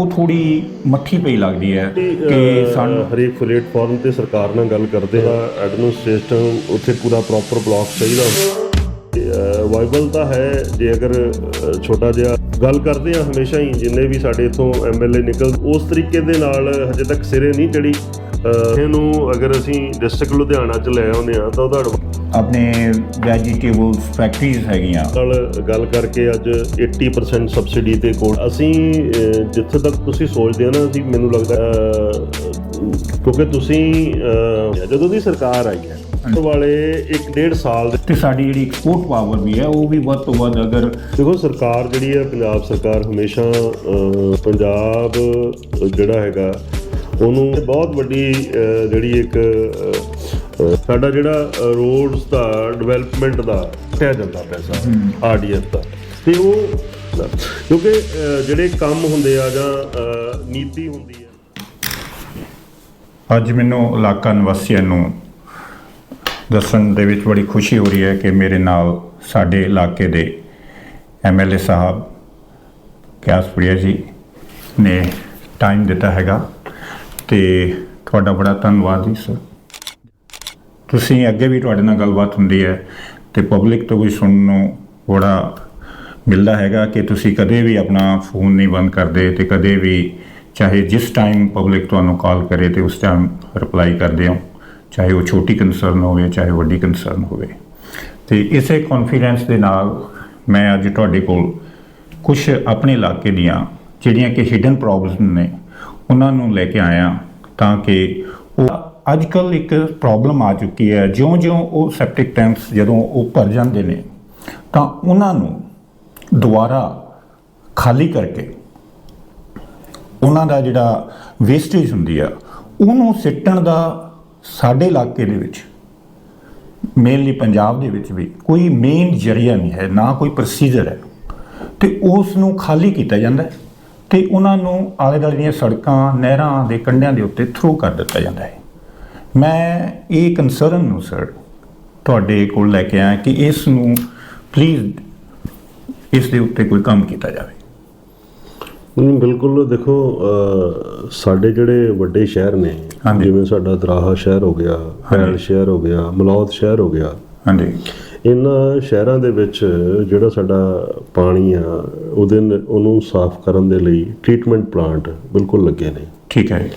ਉਹ ਥੋੜੀ ਮੱਠੀ ਪਈ ਲੱਗਦੀ ਹੈ ਕਿ ਸਾਨੂੰ ਹਰੇਕ ਪਲੇਟਫਾਰਮ ਤੇ ਸਰਕਾਰ ਨਾਲ ਗੱਲ ਕਰਦੇ ਆ ਐਡਮਿਨਿਸਟ੍ਰੇਸ਼ਨ ਉੱਥੇ ਪੂਰਾ ਪ੍ਰੋਪਰ ਬਲਾਕ ਚਾਹੀਦਾ। ਵਾਈਬਲ ਤਾਂ ਹੈ ਜੇ ਅਗਰ ਛੋਟਾ ਜਿਹਾ ਗੱਲ ਕਰਦੇ ਆ ਹਮੇਸ਼ਾ ਹੀ ਜਿੰਨੇ ਵੀ ਸਾਡੇ ਇਥੋਂ ਐਮਐਲਏ ਨਿਕਲ ਉਸ ਤਰੀਕੇ ਦੇ ਨਾਲ ਹਜੇ ਤੱਕ ਸਿਰੇ ਨਹੀਂ ਚੜੀ ਇਹਨੂੰ ਅਗਰ ਅਸੀਂ ਡਿਸਟ੍ਰਿਕਟ ਲੁਧਿਆਣਾ ਚ ਲੈ ਆਉਂਦੇ ਆ ਤਾਂ ਉਹਦਾ ਆਪਣੇ ਵੈਜੀਟੇਬਲਸ ਫੈਕਟਰੀਜ਼ ਹੈਗੀਆਂ। ਨਾਲ ਗੱਲ ਕਰਕੇ ਅੱਜ 80% ਸਬਸਿਡੀ ਤੇ ਕੋਲ। ਅਸੀਂ ਜਿੱਥੇ ਤੱਕ ਤੁਸੀਂ ਸੋਚਦੇ ਹੋ ਨਾ ਅਸੀਂ ਮੈਨੂੰ ਲੱਗਦਾ ਕਿਉਂਕਿ ਤੁਸੀਂ ਜਦੋਂ ਦੀ ਸਰਕਾਰ ਆਈ ਹੈ ਵਾਲੇ 1.5 ਸਾਲ ਦੇ ਤੇ ਸਾਡੀ ਜਿਹੜੀ ਐਕਸਪੋਰਟ ਪਾਵਰ ਵੀ ਹੈ ਉਹ ਵੀ ਵੱਧ ਤੋਂ ਵੱਧ ਅਗਰ ਦੇਖੋ ਸਰਕਾਰ ਜਿਹੜੀ ਹੈ ਪੰਜਾਬ ਸਰਕਾਰ ਹਮੇਸ਼ਾ ਪੰਜਾਬ ਜਿਹੜਾ ਹੈਗਾ ਉਹਨੂੰ ਬਹੁਤ ਵੱਡੀ ਜਿਹੜੀ ਇੱਕ ਸਾਡਾ ਜਿਹੜਾ ਰੋਡਸ ਦਾ ਡਿਵੈਲਪਮੈਂਟ ਦਾ ਕਿਹਾ ਜਾਂਦਾ ਪੈਸਾ ਆਰਡੀਐਫ ਦਾ। ਤੇ ਉਹ ਕਿਉਂਕਿ ਜਿਹੜੇ ਕੰਮ ਹੁੰਦੇ ਆ ਜਾਂ ਨੀਤੀ ਹੁੰਦੀ ਹੈ ਅੱਜ ਮੈਨੂੰ ਇਲਾਕਾ ਨਿਵਾਸੀਆਂ ਨੂੰ ਦੱਸਣ ਦੇ ਵਿੱਚ ਬੜੀ ਖੁਸ਼ੀ ਹੋ ਰਹੀ ਹੈ ਕਿ ਮੇਰੇ ਨਾਲ ਸਾਡੇ ਇਲਾਕੇ ਦੇ ਐਮਐਲਏ ਸਾਹਿਬ ਕਿਆਸਪੁਰੀਆ ਜੀ ਨੇ ਟਾਈਮ ਦਿੱਤਾ ਹੈਗਾ। ਤੇ ਤੁਹਾਡਾ ਬੜਾ ਧੰਨਵਾਦ ਜੀ ਸਰ। ਤੁਸੀਂ ਅੱਗੇ ਵੀ ਤੁਹਾਡੇ ਨਾਲ ਗੱਲਬਾਤ ਹੁੰਦੀ ਹੈ ਤੇ ਪਬਲਿਕ ਤੋਂ ਵੀ ਸੁਣਨ ਨੂੰ ਬੜਾ ਮਿਲਦਾ ਹੈਗਾ ਕਿ ਤੁਸੀਂ ਕਦੇ ਵੀ ਆਪਣਾ ਫੋਨ ਨਹੀਂ ਬੰਦ ਕਰਦੇ ਤੇ ਕਦੇ ਵੀ ਚਾਹੇ ਜਿਸ ਟਾਈਮ ਪਬਲਿਕ ਤੁਹਾਨੂੰ ਕਾਲ ਕਰੇ ਤੇ ਉਸ ਟਾਈਮ ਰਿਪਲਾਈ ਕਰਦੇ ਹੋ, ਚਾਹੇ ਉਹ ਛੋਟੀ ਕੰਸਰਨ ਹੋਵੇ, ਚਾਹੇ ਵੱਡੀ ਕੰਸਰਨ ਹੋਵੇ। ਤੇ ਇਸੇ ਕੌਨਫੀਡੈਂਸ ਦੇ ਨਾਲ ਮੈਂ ਅੱਜ ਤੁਹਾਡੇ ਕੋਲ ਕੁਝ ਆਪਣੇ ਇਲਾਕੇ ਦੀਆਂ ਜਿਹੜੀਆਂ ਕਿ ਹਿਡਨ ਪ੍ਰੋਬਲਮ ਨੇ, ਉਹਨਾਂ ਨੂੰ ਲੈ ਕੇ ਆਇਆ ਤਾਂ ਕਿ ਉਹ ਅੱਜ ਕੱਲ ਇੱਕ ਪ੍ਰੋਬਲਮ ਆ ਚੁੱਕੀ ਹੈ। ਜਿਉਂ-ਜਿਉਂ ਉਹ ਸੈਪਟਿਕ ਟੈਂਕਸ ਜਦੋਂ ਉਹ ਭਰ ਜਾਂਦੇ ਨੇ, ਤਾਂ ਉਹਨਾਂ ਨੂੰ ਦੁਬਾਰਾ ਖਾਲੀ ਕਰਕੇ ਉਹਨਾਂ ਦਾ ਜਿਹੜਾ ਵੇਸਟੇਜ ਹੁੰਦੀ ਆ, ਉਹਨੂੰ ਸਿੱਟਣ ਦਾ ਸਾਡੇ ਇਲਾਕੇ ਦੇ ਵਿੱਚ ਮੇਨਲੀ ਪੰਜਾਬ ਦੇ ਵਿੱਚ ਵੀ ਕੋਈ ਮੇਨ ਜਰੀਆ ਨਹੀਂ ਹੈ, ਨਾ ਕੋਈ ਪ੍ਰੋਸੀਜਰ ਹੈ। ਤੇ ਉਸ ਨੂੰ ਖਾਲੀ ਕੀਤਾ ਜਾਂਦਾ ਹੈ ਤੇ ਉਹਨਾਂ ਨੂੰ ਆਲੇ ਦੁਆਲੇ ਦੀਆਂ ਸੜਕਾਂ, ਨਹਿਰਾਂ ਦੇ ਕੰਢਿਆਂ ਦੇ ਉੱਤੇ ਥਰੋ ਕਰ ਦਿੱਤਾ ਜਾਂਦਾ ਹੈ। ਮੈਂ ਇਹ ਕੰਸਰਨ ਨੂੰ ਸਰ ਤੁਹਾਡੇ ਕੋਲ ਲੈ ਕੇ ਆਇਆ ਕਿ ਇਸ ਨੂੰ ਪਲੀਜ਼ ਇਸ ਦੇ ਉੱਤੇ ਕੋਈ ਕੰਮ ਕੀਤਾ ਜਾਵੇ। ਨਹੀਂ ਬਿਲਕੁਲ ਦੇਖੋ ਸਾਡੇ ਜਿਹੜੇ ਵੱਡੇ ਸ਼ਹਿਰ ਨੇ। ਜਿਵੇਂ ਸਾਡਾ ਦਰਾਹਾ ਸ਼ਹਿਰ ਹੋ ਗਿਆ ਪੈਲ ਸ਼ਹਿਰ ਹੋ ਗਿਆ ਮਲੌਦ ਸ਼ਹਿਰ ਹੋ ਗਿਆ ਹਾਂਜੀ। ਇਹਨਾਂ ਸ਼ਹਿਰਾਂ ਦੇ ਵਿੱਚ ਜਿਹੜਾ ਸਾਡਾ ਪਾਣੀ ਆ ਉਹਦੇ ਨ- ਉਹਨੂੰ ਸਾਫ਼ ਕਰਨ ਦੇ ਲਈ ਟ੍ਰੀਟਮੈਂਟ ਪਲਾਂਟ ਬਿਲਕੁਲ ਲੱਗੇ ਨੇ। ਠੀਕ ਹੈ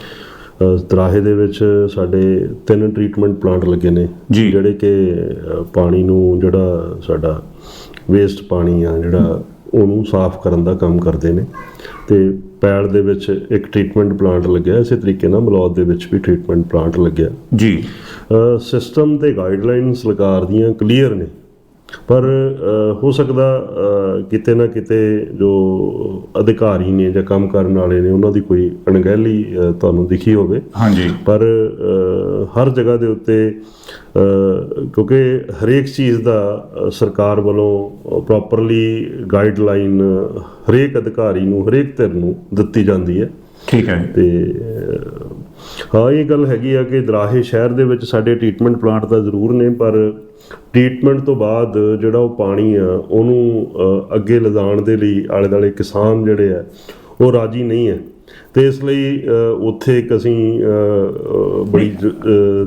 ਦਰਾਹੇ ਦੇ ਵਿੱਚ ਸਾਡੇ ਤਿੰਨ ਟ੍ਰੀਟਮੈਂਟ ਪਲਾਂਟ ਲੱਗੇ ਨੇ। ਜਿਹੜੇ ਕਿ ਪਾਣੀ ਨੂੰ ਜਿਹੜਾ ਸਾਡਾ ਵੇਸਟ ਪਾਣੀ ਆ ਜਿਹੜਾ ਉਹਨੂੰ ਸਾਫ਼ ਕਰਨ ਦਾ ਕੰਮ ਕਰਦੇ ਨੇ। ਤੇ ਪੈੜ ਦੇ ਵਿੱਚ ਇੱਕ ਟ੍ਰੀਟਮੈਂਟ ਪਲਾਂਟ ਲੱਗਿਆ ਇਸੇ ਤਰੀਕੇ ਨਾਲ ਮਲੌਦ ਦੇ ਵਿੱਚ ਵੀ ਟ੍ਰੀਟਮੈਂਟ ਪਲਾਂਟ ਲੱਗਿਆ। ਜੀ। ਸਿਸਟਮ ਤੇ ਗਾਈਡਲਾਈਨਸ ਸਰਕਾਰ ਦੀਆਂ ਕਲੀਅਰ ਨੇ। ਪਰ ਹੋ ਸਕਦਾ ਕਿਤੇ ਨਾ ਕਿਤੇ ਜੋ ਅਧਿਕਾਰੀ ਨੇ ਜਾਂ ਕੰਮ ਕਰਨ ਵਾਲੇ ਨੇ ਉਹਨਾਂ ਦੀ ਕੋਈ ਅਣਗਹਿਲੀ ਤੁਹਾਨੂੰ ਦਿਖੀ ਹੋਵੇ। ਹਾਂਜੀ। ਪਰ ਹਰ ਜਗ੍ਹਾ ਦੇ ਉੱਤੇ ਕਿਉਂਕਿ ਹਰੇਕ ਚੀਜ਼ ਦਾ ਸਰਕਾਰ ਵੱਲੋਂ ਪ੍ਰੋਪਰਲੀ ਗਾਈਡਲਾਈਨ ਹਰੇਕ ਅਧਿਕਾਰੀ ਨੂੰ ਹਰੇਕ ਧਿਰ ਨੂੰ ਦਿੱਤੀ ਜਾਂਦੀ ਹੈ। ਠੀਕ ਹੈ ਤੇ ਹਾਂ ਇਹ ਗੱਲ ਹੈਗੀ ਆ ਕਿ ਦਰਾਹੇ ਸ਼ਹਿਰ ਦੇ ਵਿੱਚ ਸਾਡੇ ਟ੍ਰੀਟਮੈਂਟ ਪਲਾਂਟ ਤਾਂ ਜ਼ਰੂਰ ਨੇ ਪਰ ਟ੍ਰੀਟਮੈਂਟ ਤੋਂ ਬਾਅਦ ਜਿਹੜਾ ਉਹ ਪਾਣੀ ਆ ਉਹਨੂੰ ਅੱਗੇ ਲਿਜਾਣ ਦੇ ਲਈ ਆਲੇ ਦਾਲੇ ਕਿਸਾਨ ਜਿਹੜੇ ਆ ਉਹ ਰਾਜੀ ਨਹੀਂ ਹੈ। ਤੇ ਇਸ ਲਈ ਉੱਥੇ ਇੱਕ ਅਸੀਂ ਬੜੀ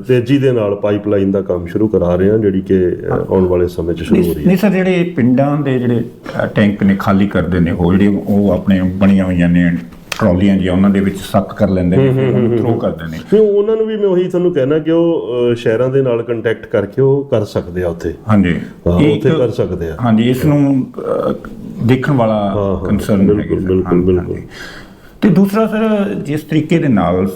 ਤੇਜ਼ੀ ਦੇ ਨਾਲ ਪਾਈਪਲਾਈਨ ਦਾ ਕੰਮ ਸ਼ੁਰੂ ਕਰਾ ਰਹੇ ਹਾਂ ਜਿਹੜੀ ਕਿ ਆਉਣ ਵਾਲੇ ਸਮੇਂ 'ਚ ਸ਼ੁਰੂ ਹੋ ਰਹੀ ਹੈ। ਨਹੀਂ ਸਰ ਜਿਹੜੇ ਪਿੰਡਾਂ ਦੇ ਜਿਹੜੇ ਟੈਂਕ ਨੇ ਖਾਲੀ ਕਰਦੇ ਨੇ ਉਹ ਜਿਹੜੇ ਉਹ ਆਪਣੇ ਬਣੀਆਂ ਹੋਈਆਂ ਨੇ ਟਰਾਲੀਆਂ ਜੀ ਉਹਨਾਂ ਦੇ ਵਿੱਚ ਸੱਕ ਕਰ ਲੈਂਦੇ ਨੇ ਥਰੋ ਕਰਦੇ ਨੇ। ਤੇ ਉਹਨਾਂ ਨੂੰ ਵੀ ਮੈਂ ਉਹੀ ਤੁਹਾਨੂੰ ਕਹਿਣਾ ਕਿ ਉਹ ਸ਼ਹਿਰਾਂ ਦੇ ਨਾਲ ਕੰਟੈਕਟ ਕਰਕੇ ਉਹ ਕਰ ਸਕਦੇ ਆ ਉੱਥੇ। ਹਾਂਜੀ। ਹਾਂ ਉੱਥੇ ਕਰ ਸਕਦੇ ਆ। ਹਾਂਜੀ ਇਸ ਨੂੰ ਦੇਖਣ ਵਾਲਾ ਹਾਂ, ਕੰਸਰਨ ਬਿਲਕੁਲ, ਬਿਲਕੁਲ, ਬਿਲਕੁਲ। ਤੇ ਦੂਸਰਾ ਸਰ ਜਿਸ ਤਰੀਕੇ ਦੇ ਨਾਲ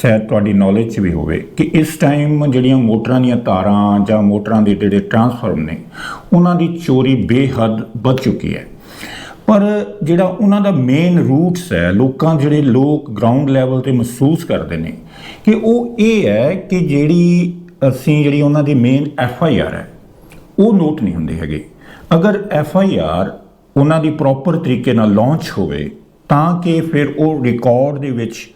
ਸ਼ਾਇਦ ਤੁਹਾਡੀ ਨੌਲੇਜ 'ਚ ਵੀ ਹੋਵੇ ਕਿ ਇਸ ਟਾਈਮ ਜਿਹੜੀਆਂ ਮੋਟਰਾਂ ਦੀਆਂ ਤਾਰਾਂ ਜਾਂ ਮੋਟਰਾਂ ਦੇ ਜਿਹੜੇ ਟਰਾਂਸਫਾਰਮ ਨੇ ਉਹਨਾਂ ਦੀ ਚੋਰੀ ਬੇਹੱਦ ਵੱਧ ਚੁੱਕੀ ਹੈ। ਪਰ ਜਿਹੜਾ ਉਹਨਾਂ ਦਾ ਮੇਨ ਰੂਟਸ ਹੈ, ਲੋਕਾਂ ਜਿਹੜੇ ਲੋਕ ਗਰਾਊਂਡ ਲੈਵਲ ਤੇ ਮਹਿਸੂਸ ਕਰਦੇ ਨੇ, ਕਿ ਉਹ ਇਹ ਹੈ ਕਿ ਜਿਹੜੀ ਅਸੀਂ ਜਿਹੜੀ ਉਹਨਾਂ ਦੀ ਮੇਨ ਐਫ ਆਈ ਆਰ ਹੈ, ਉਹ ਨੋਟ ਨਹੀਂ ਹੁੰਦੇ ਹੈਗੇ। ਅਗਰ ਐਫ ਆਈ ਆਰ ਉਹਨਾਂ ਦੀ ਪ੍ਰੋਪਰ ਤਰੀਕੇ ਨਾਲ ਲਾਂਚ ਹੋਵੇ, ਤਾਂ ਕਿ ਫਿਰ ਉਹ ਰਿਕਾਰਡ ਦੇ ਵਿੱਚ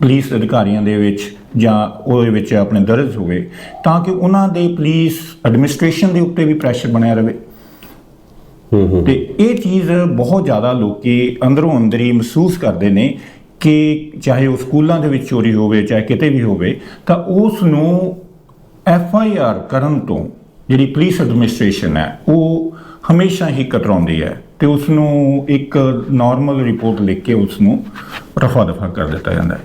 ਪੁਲਿਸ ਅਧਿਕਾਰੀਆਂ ਦੇ ਵਿੱਚ ਜਾਂ ਉਹਦੇ ਵਿੱਚ ਆਪਣੇ ਦਰਜ ਹੋਵੇ, ਤਾਂ ਕਿ ਉਹਨਾਂ ਦੇ ਪੁਲਿਸ ਐਡਮਿਨਿਸਟ੍ਰੇਸ਼ਨ ਦੇ ਉੱਤੇ ਵੀ ਪ੍ਰੈਸ਼ਰ ਬਣਿਆ ਰਹੇ। ਤੇ ਇਹ ਚੀਜ਼ ਬਹੁਤ ਜ਼ਿਆਦਾ ਲੋਕੀ ਅੰਦਰੋਂ ਅੰਦਰੀ ਮਹਿਸੂਸ ਕਰਦੇ ਨੇ ਕਿ ਚਾਹੇ ਉਹ ਸਕੂਲਾਂ ਦੇ ਵਿੱਚ ਚੋਰੀ ਹੋਵੇ ਚਾਹੇ ਕਿਤੇ ਵੀ ਹੋਵੇ ਤਾਂ ਉਸ ਨੂੰ ਐਫ ਆਈ ਆਰ ਕਰਨ ਤੋਂ ਜਿਹੜੀ ਪੁਲਿਸ ਐਡਮਿਨਿਸਟ੍ਰੇਸ਼ਨ ਹੈ ਉਹ ਹਮੇਸ਼ਾ ਹੀ ਕਤਰਾਉਂਦੀ ਹੈ ਤੇ ਉਸ ਨੂੰ ਇੱਕ ਨਾਰਮਲ ਰਿਪੋਰਟ ਲਿਖ ਕੇ ਉਸ ਨੂੰ ਰਫਾ ਦਫਾ ਕਰ ਦਿੱਤਾ ਜਾਂਦਾ ਹੈ।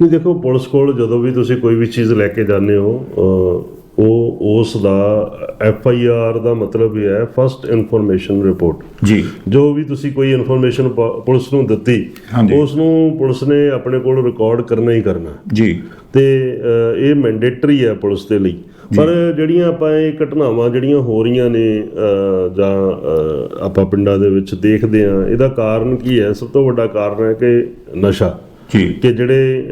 ਨਹੀਂ ਦੇਖੋ ਪੁਲਿਸ ਕੋਲ ਜਦੋਂ ਵੀ ਤੁਸੀਂ ਕੋਈ ਵੀ ਚੀਜ਼ ਲੈ ਕੇ ਜਾਂਦੇ ਹੋ ਉਹ ਉਸ ਦਾ ਐਫ ਆਈ ਆਰ ਦਾ ਮਤਲਬ ਇਹ ਹੈ ਫਸਟ ਇਨਫੋਰਮੇਸ਼ਨ ਰਿਪੋਰਟ ਜੀ। ਜੋ ਵੀ ਤੁਸੀਂ ਕੋਈ ਇਨਫੋਰਮੇਸ਼ਨ ਪੁਲਿਸ ਨੂੰ ਦਿੱਤੀ। ਉਸ ਨੂੰ ਪੁਲਿਸ ਨੇ ਆਪਣੇ ਕੋਲ ਰਿਕਾਰਡ ਕਰਨਾ ਹੀ ਕਰਨਾ। ਜੀ। ਤੇ ਇਹ ਮੈਂਡੇਟਰੀ ਹੈ ਪੁਲਿਸ ਦੇ ਲਈ। ਪਰ ਜਿਹੜੀਆਂ ਆਪਾਂ ਇਹ ਘਟਨਾਵਾਂ ਜਿਹੜੀਆਂ ਹੋ ਰਹੀਆਂ ਨੇ ਜਾਂ ਆਪਾਂ ਪਿੰਡਾਂ ਦੇ ਵਿੱਚ ਦੇਖਦੇ ਆ ਇਹਦਾ ਕਾਰਨ ਕੀ ਹੈ? ਸਭ ਤੋਂ ਵੱਡਾ ਕਾਰਨ ਹੈ ਕਿ ਨਸ਼ਾ। ਜੀ। ਕਿ ਜਿਹੜੇ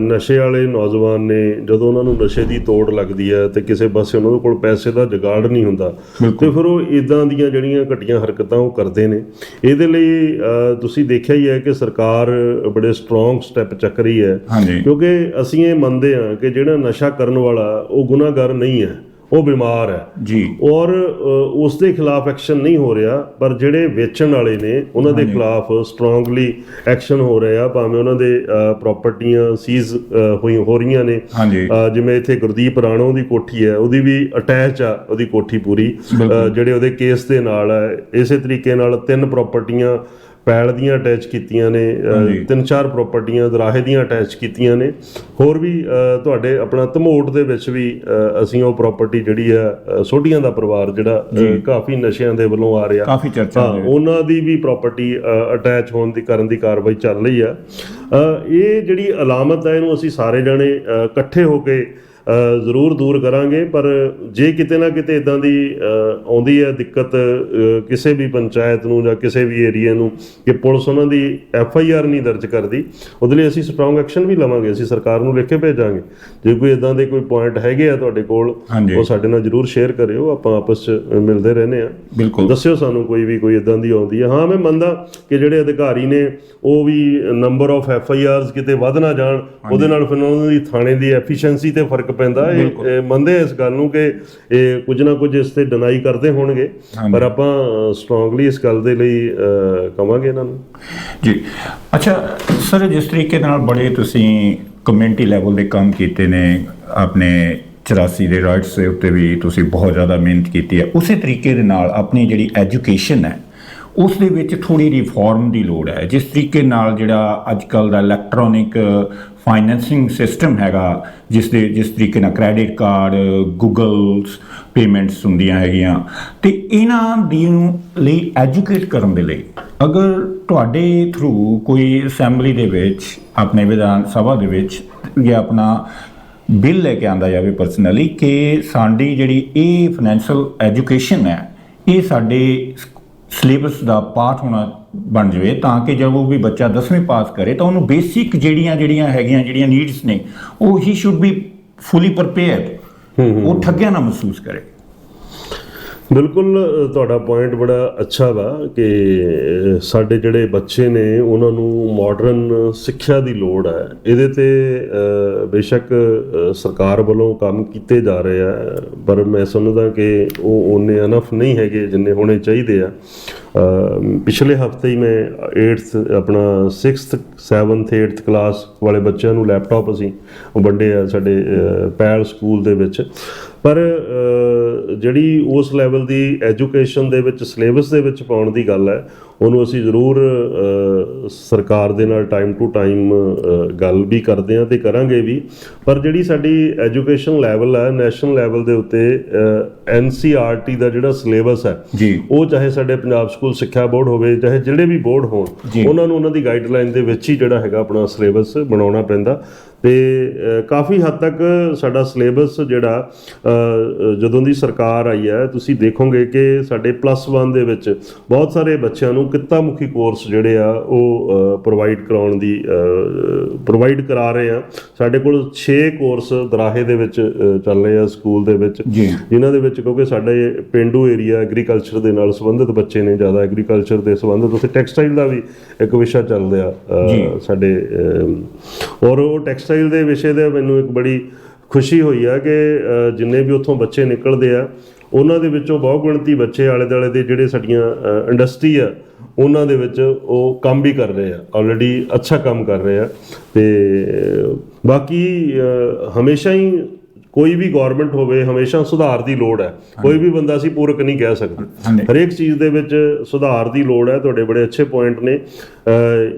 ਨਸ਼ੇ ਵਾਲੇ ਨੌਜਵਾਨ ਨੇ ਜਦੋਂ ਉਹਨਾਂ ਨੂੰ ਨਸ਼ੇ ਦੀ ਤੋੜ ਲੱਗਦੀ ਹੈ ਤੇ ਕਿਸੇ ਪਾਸੇ ਉਹਨਾਂ ਕੋਲ ਪੈਸੇ ਦਾ ਜੁਗਾੜ ਨਹੀਂ ਹੁੰਦਾ ਤੇ ਫਿਰ ਉਹ ਇਦਾਂ ਦੀਆਂ ਜਿਹੜੀਆਂ ਘਟੀਆਂ ਹਰਕਤਾਂ ਉਹ ਕਰਦੇ ਨੇ। ਇਹਦੇ ਲਈ ਤੁਸੀਂ ਦੇਖਿਆ ਹੀ ਹੈ ਕਿ ਸਰਕਾਰ ਬੜੇ ਸਟਰੋਂਗ ਸਟੈਪ ਚੱਕ ਰਹੀ ਹੈ। ਕਿਉਂਕਿ ਅਸੀਂ ਇਹ ਮੰਨਦੇ ਹਾਂ ਕਿ ਜਿਹੜਾ ਨਸ਼ਾ ਕਰਨ ਵਾਲਾ ਉਹ ਗੁਨਾਹਗਰ ਨਹੀਂ ਹੈ। ਉਹ ਬਿਮਾਰ ਹੈ। ਜੀ। ਔਰ ਉਸ ਦੇ ਖਿਲਾਫ ਐਕਸ਼ਨ ਨਹੀਂ ਹੋ ਰਿਹਾ ਪਰ ਜਿਹੜੇ ਵੇਚਣ ਵਾਲੇ ਨੇ ਉਹਨਾਂ ਦੇ ਖਿਲਾਫ ਸਟਰੋਂਗਲੀ ਐਕਸ਼ਨ ਹੋ ਰਿਹਾ ਭਾਵੇਂ ਉਹਨਾਂ ਦੇ ਪ੍ਰਾਪਰਟੀਆਂ ਸੀਜ਼ ਹੋਈ ਹੋ ਰਹੀਆਂ ਨੇ। ਜਿਵੇਂ ਇੱਥੇ ਗੁਰਦੀਪ ਰਾਣੋ ਦੀ ਕੋਠੀ ਹੈ ਉਹਦੀ ਵੀ ਅਟੈਚ ਆ ਉਹਦੀ ਕੋਠੀ ਪੂਰੀ। ਜਿਹੜੇ ਉਹਦੇ ਕੇਸ ਦੇ ਨਾਲ ਹੈ ਇਸੇ ਤਰੀਕੇ ਨਾਲ ਤਿੰਨ ਪ੍ਰਾਪਰਟੀਆਂ ਪੈਲ ਦੀਆਂ ਅਟੈਚ ਕੀਤੀਆਂ ਨੇ। ਤਿੰਨ ਚਾਰ ਪ੍ਰਾਪਰਟੀਆਂ ਦਰਾਹੇ ਦੀਆਂ ਅਟੈਚ ਕੀਤੀਆਂ ਨੇ। ਹੋਰ ਵੀ ਤੁਹਾਡੇ ਆਪਣਾ ਧਮੋਟ ਦੇ ਵਿੱਚ ਵੀ ਅਸੀਂ ਉਹ ਪ੍ਰਾਪਰਟੀ ਜਿਹੜੀ ਆ ਸੋਢੀਆਂ ਦਾ ਪਰਿਵਾਰ ਜਿਹੜਾ ਕਾਫੀ ਨਸ਼ਿਆਂ ਦੇ ਵੱਲੋਂ ਆ ਰਿਹਾ। ਕਾਫੀ ਚਰਚਾ ਹਾਂ ਉਹਨਾਂ ਦੀ ਵੀ ਪ੍ਰਾਪਰਟੀ ਅਟੈਚ ਹੋਣ ਦੀ ਕਰਨ ਦੀ ਕਾਰਵਾਈ ਚੱਲ ਰਹੀ ਆ ਇਹ ਜਿਹੜੀ ਅਲਾਮਤ ਹੈ ਇਹਨੂੰ ਅਸੀਂ ਸਾਰੇ ਜਣੇ ਇਕੱਠੇ ਹੋ ਕੇ ਜ਼ਰੂਰ ਦੂਰ ਕਰਾਂਗੇ ਪਰ ਜੇ ਕਿਤੇ ਨਾ ਕਿਤੇ ਇਦਾਂ ਦੀ ਆਉਂਦੀ ਹੈ ਦਿੱਕਤ ਕਿਸੇ ਵੀ ਪੰਚਾਇਤ ਨੂੰ ਜਾਂ ਕਿਸੇ ਵੀ ਏਰੀਆ ਨੂੰ ਕਿ ਪੁਲਿਸ ਉਹਨਾਂ ਦੀ ਐਫ ਆਈ ਆਰ ਨਹੀਂ ਦਰਜ ਕਰਦੀ ਉਹਦੇ ਲਈ ਅਸੀਂ ਸਟਰੋਂਗ ਐਕਸ਼ਨ ਵੀ ਲਵਾਂਗੇ ਅਸੀਂ ਸਰਕਾਰ ਨੂੰ ਲਿਖ ਕੇ ਭੇਜਾਂਗੇ। ਜੇ ਕੋਈ ਇਦਾਂ ਦੇ ਕੋਈ ਪੁਆਇੰਟ ਹੈਗੇ ਆ ਤੁਹਾਡੇ ਕੋਲ। ਉਹ ਸਾਡੇ ਨਾਲ ਜ਼ਰੂਰ ਸ਼ੇਅਰ ਕਰਿਓ ਆਪਾਂ ਆਪਸ ਚ ਮਿਲਦੇ ਰਹਿੰਦੇ ਆ ਬਿਲਕੁਲ। ਦੱਸਿਓ ਸਾਨੂੰ ਕੋਈ ਵੀ ਕੋਈ ਇਦਾਂ ਦੀ ਆਉਂਦੀ ਹੈ। ਹਾਂ ਮੈਂ ਮੰਨਦਾ ਕਿ ਜਿਹੜੇ ਅਧਿਕਾਰੀ ਨੇ ਉਹ ਵੀ number of F I Rs ਕਿਤੇ ਵੱਧ ਨਾ ਜਾਣ ਉਹਦੇ ਨਾਲ ਫਿਰ ਉਹਨਾਂ ਦੀ ਥਾਣੇ ਦੀ ਐਫੀਸ਼ੀਐਂਸੀ ਤੇ ਫ਼ਰਕ ਪੈਂਦਾ। ਇਹ ਮੰਨਦੇ ਆ ਇਸ ਗੱਲ ਨੂੰ ਕਿ ਇਹ ਕੁਝ ਨਾ ਕੁਝ ਇਸ ਤੇ ਡਿਨਾਈ ਕਰਦੇ ਹੋਣਗੇ। ਪਰ ਆਪਾਂ ਸਟਰੋਂਗਲੀ ਇਸ ਗੱਲ ਦੇ ਲਈ ਕਵਾਂਗੇ ਇਹਨਾਂ ਨੂੰ। ਜੀ। ਅੱਛਾ ਸਰ ਜਿਸ ਤਰੀਕੇ ਨਾਲ ਬੜੇ ਤੁਸੀਂ ਕਮਿਊਨਿਟੀ ਲੈਵਲ ਦੇ ਕੰਮ ਕੀਤੇ ਨੇ ਆਪਣੇ 84 ਦੇ ਰਾਈਟਸ ਦੇ ਉੱਤੇ ਵੀ ਤੁਸੀਂ ਬਹੁਤ ਜ਼ਿਆਦਾ ਮਿਹਨਤ ਕੀਤੀ ਹੈ ਉਸੇ ਤਰੀਕੇ ਦੇ ਨਾਲ ਆਪਣੀ ਜਿਹੜੀ ਐਜੂਕੇਸ਼ਨ ਹੈ ਉਸ ਦੇ ਵਿੱਚ ਥੋੜੀ ਰਿਫਾਰਮ ਦੀ ਲੋੜ ਹੈ। ਜਿਸ ਤਰੀਕੇ ਨਾਲ ਜਿਹੜਾ ਅੱਜ ਕੱਲ ਦਾ ਇਲੈਕਟ੍ਰੋਨਿਕ ਫਾਈਨੈਂਸਿੰਗ ਸਿਸਟਮ ਹੈਗਾ, ਜਿਸ ਦੇ, ਜਿਸ ਤਰੀਕੇ ਨਾਲ ਕ੍ਰੈਡਿਟ ਕਾਰਡ ਗੂਗਲਸ ਪੇਮੈਂਟਸ ਹੁੰਦੀਆਂ ਹੈਗੀਆਂ, ਤੇ ਇਹਨਾਂ ਦੀ ਲਈ ਐਜੂਕੇਟ ਕਰਨ ਦੇ ਲਈ ਅਗਰ ਤੁਹਾਡੇ ਥਰੂ ਕੋਈ ਅਸੈਂਬਲੀ ਦੇ ਵਿੱਚ, ਆਪਣੇ ਵਿਧਾਨ ਸਭਾ ਦੇ ਵਿੱਚ, ਜਾਂ ਆਪਣਾ ਬਿੱਲ ਲੈ ਕੇ ਆਂਦਾ ਜਾਵੇ ਪਰਸਨਲੀ ਕਿ ਸਾਡੀ ਜਿਹੜੀ ਇਹ ਫਾਈਨੈਂਸ਼ੀਅਲ ਐਜੂਕੇਸ਼ਨ ਹੈ, ਇਹ ਸਾਡੇ ਸਿਲੇਬਸ ਦਾ ਪਾਰਟ ਹੋਣਾ ਬਣ ਜਾਵੇ ਤਾਂ ਕਿ ਜਦੋਂ ਉਹ ਵੀ ਬੱਚਾ 10ਵੀਂ ਪਾਸ ਕਰੇ ਤਾਂ ਉਹਨੂੰ ਬੇਸਿਕ ਜਿਹੜੀਆਂ ਜਿਹੜੀਆਂ ਹੈਗੀਆਂ ਜਿਹੜੀਆਂ ਨੀਡਸ ਨੇ ਉਹ ਹੀ ਸ਼ੁੱਡ ਬੀ ਫੁੱਲੀ ਪ੍ਰਪੇਅਰਡ ਉਹ ਠੱਗਿਆ ਨਾ ਮਹਿਸੂਸ ਕਰੇ। ਬਿਲਕੁਲ ਤੁਹਾਡਾ ਪੁਆਇੰਟ ਬੜਾ ਅੱਛਾ ਵਾ ਕਿ ਸਾਡੇ ਜਿਹੜੇ ਬੱਚੇ ਨੇ, ਉਹਨਾਂ ਨੂੰ ਮਾਡਰਨ ਸਿੱਖਿਆ ਦੀ ਲੋੜ ਹੈ। ਇਹਦੇ ਤੇ ਬੇਸ਼ੱਕ ਸਰਕਾਰ ਵੱਲੋਂ ਕੰਮ ਕੀਤੇ ਜਾ ਰਹੇ ਆ, ਪਰ ਮੈਂ ਸਮਝਦਾ ਕਿ ਉਹ ਉਹਨੇ ਅਨਫ ਨਹੀਂ ਹੈਗੇ ਜਿੰਨੇ ਹੋਣੇ ਚਾਹੀਦੇ ਆ। ਪਿਛਲੇ ਹਫ਼ਤੇ ਹੀ ਮੈਂ 8th ਆਪਣਾ 6th 7th 8th ਕਲਾਸ ਵਾਲੇ ਬੱਚਿਆਂ ਨੂੰ ਲੈਪਟਾਪ ਅਸੀਂ ਵੰਡੇ ਆ ਸਾਡੇ ਪੈਲ ਸਕੂਲ ਦੇ ਵਿੱਚ। ਪਰ ਜਿਹੜੀ ਉਸ ਲੈਵਲ ਦੀ ਐਜੂਕੇਸ਼ਨ ਦੇ ਵਿੱਚ ਸਿਲੇਬਸ ਦੇ ਵਿੱਚ ਪਾਉਣ ਦੀ ਗੱਲ ਹੈ ਉਹਨੂੰ ਅਸੀਂ ਜ਼ਰੂਰ ਸਰਕਾਰ ਦੇ ਨਾਲ ਟਾਈਮ ਟੂ ਟਾਈਮ ਗੱਲ ਵੀ ਕਰਦੇ ਹਾਂ ਤੇ ਕਰਾਂਗੇ ਵੀ। ਪਰ ਜਿਹੜੀ ਸਾਡੀ ਐਜੂਕੇਸ਼ਨ ਲੈਵਲ ਹੈ ਨੈਸ਼ਨਲ ਲੈਵਲ ਦੇ ਉੱਤੇ ਐਨਸੀਆਰਟੀ ਦਾ ਜਿਹੜਾ ਸਿਲੇਬਸ ਹੈ ਜੀ। ਉਹ ਚਾਹੇ ਸਾਡੇ ਪੰਜਾਬ ਸਕੂਲ ਸਿੱਖਿਆ ਬੋਰਡ ਹੋਵੇ ਚਾਹੇ ਜਿਹੜੇ ਵੀ ਬੋਰਡ ਹੋਣ। ਉਹਨਾਂ ਨੂੰ ਉਹਨਾਂ ਦੀ ਗਾਈਡਲਾਈਨ ਦੇ ਵਿੱਚ ਹੀ ਜਿਹੜਾ ਹੈਗਾ ਆਪਣਾ ਸਿਲੇਬਸ ਬਣਾਉਣਾ ਪੈਂਦਾ। ਤੇ ਕਾਫੀ ਹੱਦ ਤੱਕ ਸਾਡਾ ਸਿਲੇਬਸ ਜਿਹੜਾ ਜਦੋਂ ਦੀ ਸਰਕਾਰ ਆਈ ਹੈ ਤੁਸੀਂ ਦੇਖੋਗੇ ਕਿ ਸਾਡੇ ਪਲੱਸ 1 ਦੇ ਵਿੱਚ ਬਹੁਤ ਸਾਰੇ ਬੱਚਿਆਂ ਨੂੰ ਕਿੱਤਾ ਮੁਖੀ ਕੋਰਸ ਜਿਹੜੇ ਆ ਉਹ ਪ੍ਰੋਵਾਈਡ ਕਰਾਉਣ ਦੀ ਪ੍ਰੋਵਾਈਡ ਕਰਾ ਰਹੇ ਆ ਸਾਡੇ ਕੋਲ 6 ਕੋਰਸ ਦਰਾਹੇ ਦੇ ਵਿੱਚ ਚੱਲ ਰਹੇ ਆ ਸਕੂਲ ਦੇ ਵਿੱਚ ਜਿਨ੍ਹਾਂ ਦੇ ਵਿੱਚ ਕਿਉਂਕਿ ਸਾਡੇ ਪਿੰਡੂ ਏਰੀਆ ਐਗਰੀਕਲਚਰ ਦੇ ਨਾਲ ਸੰਬੰਧਿਤ ਬੱਚੇ ਨੇ ਜ਼ਿਆਦਾ ਐਗਰੀਕਲਚਰ ਦੇ ਸੰਬੰਧਿਤ ਉੱਥੇ ਟੈਕਸਟਾਈਲ ਦਾ ਵੀ ਇੱਕ ਵਿਸ਼ਾ ਚੱਲ ਰਿਹਾ। ਸਾਡੇ ਔਰ ਉਹ ਟੈਕਸਟਾਈਲ ਦੇ ਵਿਸ਼ੇ ਦੇ ਮੈਨੂੰ ਇੱਕ ਬੜੀ ਖੁਸ਼ੀ ਹੋਈ ਆ ਕਿ ਜਿੰਨੇ ਵੀ ਉੱਥੋਂ ਬੱਚੇ ਨਿਕਲਦੇ ਆ, ਉਹਨਾਂ ਦੇ ਵਿੱਚੋਂ ਬਹੁ ਗਿਣਤੀ ਬੱਚੇ ਆਲੇ ਦੁਆਲੇ ਦੇ ਜਿਹੜੇ ਸਾਡੀਆਂ ਇੰਡਸਟਰੀ ਆ, ਉਹਨਾਂ ਦੇ ਵਿੱਚ ਉਹ ਕੰਮ ਵੀ ਕਰ ਰਹੇ ਆ ਆਲਰੇਡੀ ਅੱਛਾ ਕੰਮ ਕਰ ਰਹੇ ਆ ਤੇ, ਬਾਕੀ ਹਮੇਸ਼ਾ ਹੀ ਕੋਈ ਵੀ ਗਵਰਨਮੈਂਟ ਹੋਵੇ ਹਮੇਸ਼ਾ ਸੁਧਾਰ ਦੀ ਲੋੜ ਹੈ। ਕੋਈ ਵੀ ਬੰਦਾ ਅਸੀਂ ਪੂਰਕ ਨਹੀਂ ਕਹਿ ਸਕਦੇ। ਹਰੇਕ ਚੀਜ਼ ਦੇ ਵਿੱਚ ਸੁਧਾਰ ਦੀ ਲੋੜ ਹੈ। ਤੁਹਾਡੇ ਬੜੇ ਅੱਛੇ ਪੁਆਇੰਟ ਨੇ।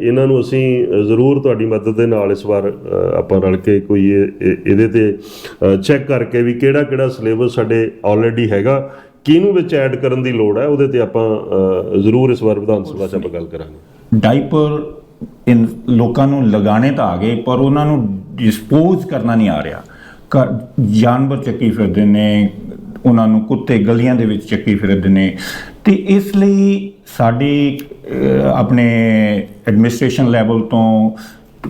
ਇਹਨਾਂ ਨੂੰ ਅਸੀਂ ਜ਼ਰੂਰ ਤੁਹਾਡੀ ਮਦਦ ਦੇ ਨਾਲ ਇਸ ਵਾਰ ਆਪਾਂ ਰਲ ਕੇ ਕੋਈ ਇਹ- ਇਹ- ਇਹਦੇ ਤੇ ਚੈੱਕ ਕਰਕੇ ਵੀ ਕਿਹੜਾ ਕਿਹੜਾ ਸਿਲੇਬਸ ਸਾਡੇ ਆਲਰੇਡੀ ਹੈਗਾ ਕਿਹਨੂੰ ਵਿੱਚ ਐਡ ਕਰਨ ਦੀ ਲੋੜ ਹੈ ਉਹਦੇ ਤੇ ਆਪਾਂ ਜ਼ਰੂਰ ਇਸ ਵਾਰ ਵਿਧਾਨ ਸਭਾ 'ਚ ਆਪਾਂ ਗੱਲ ਕਰਾਂਗੇ। ਡਾਈਪਰ ਇਨ ਲੋਕਾਂ ਨੂੰ ਲਗਾਣੇ ਤਾਂ ਆ ਗਏ ਪਰ ਉਹਨਾਂ ਨੂੰ ਡਿਸਪੋਜ਼ ਕਰਨਾ ਨਹੀਂ ਆ ਰਿਹਾ। ਜਾਨਵਰ ਚੱਕੀ ਫਿਰਦੇ ਨੇ, ਉਹਨਾਂ ਨੂੰ ਕੁੱਤੇ ਗਲੀਆਂ ਦੇ ਵਿੱਚ ਚੱਕੀ ਫਿਰਦੇ ਨੇ। ਤੇ ਇਸ ਲਈ ਸਾਡੀ ਆਪਣੇ ਐਡਮਿਨਿਸਟ੍ਰੇਸ਼ਨ ਲੈਵਲ ਤੋਂ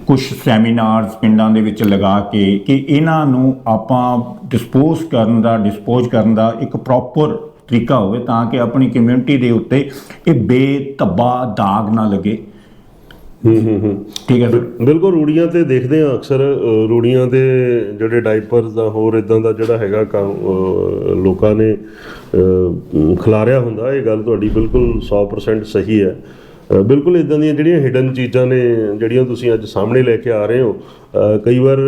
ਕੁਝ ਸੈਮੀਨਾਰਸ ਪਿੰਡਾਂ ਦੇ ਵਿੱਚ ਲਗਾ ਕੇ ਕਿ ਇਹਨਾਂ ਨੂੰ ਆਪਾਂ ਡਿਸਪੋਜ਼ ਕਰਨ ਦਾ ਡਿਸਪੋਜ਼ ਕਰਨ ਦਾ ਇੱਕ ਪ੍ਰੋਪਰ ਤਰੀਕਾ ਹੋਵੇ ਤਾਂ ਕਿ ਆਪਣੀ ਕਮਿਊਨਿਟੀ ਦੇ ਉੱਤੇ ਇਹ ਬੇਤੱਬਾ ਦਾਗ ਨਾ ਲੱਗੇ। ਹੂੰ ਹੂੰ ਹੂੰ। ਠੀਕ ਹੈ। ਸਰ ਬਿਲਕੁਲ ਰੂੜੀਆਂ ਤੇ ਦੇਖਦੇ ਆ ਅਕਸਰ ਰੂੜੀਆਂ ਦੇ ਜਿਹੜੇ ਡਾਈਪਰਸ ਦਾ ਹੋਰ ਇਦਾਂ ਦਾ ਜਿਹੜਾ ਹੈਗਾ ਲੋਕਾਂ ਨੇ ਖਿਲਾਰਿਆ ਹੁੰਦਾ ਇਹ ਗੱਲ ਤੁਹਾਡੀ ਬਿਲਕੁਲ 100% ਸਹੀ ਹੈ। ਬਿਲਕੁਲ ਇਦਾਂ ਦੀਆਂ ਜਿਹੜੀਆਂ ਹਿਡਨ ਚੀਜ਼ਾਂ ਨੇ ਜਿਹੜੀਆਂ ਤੁਸੀਂ ਅੱਜ ਸਾਹਮਣੇ ਲੈ ਕੇ ਆ ਰਹੇ ਹੋ ਕਈ ਵਾਰ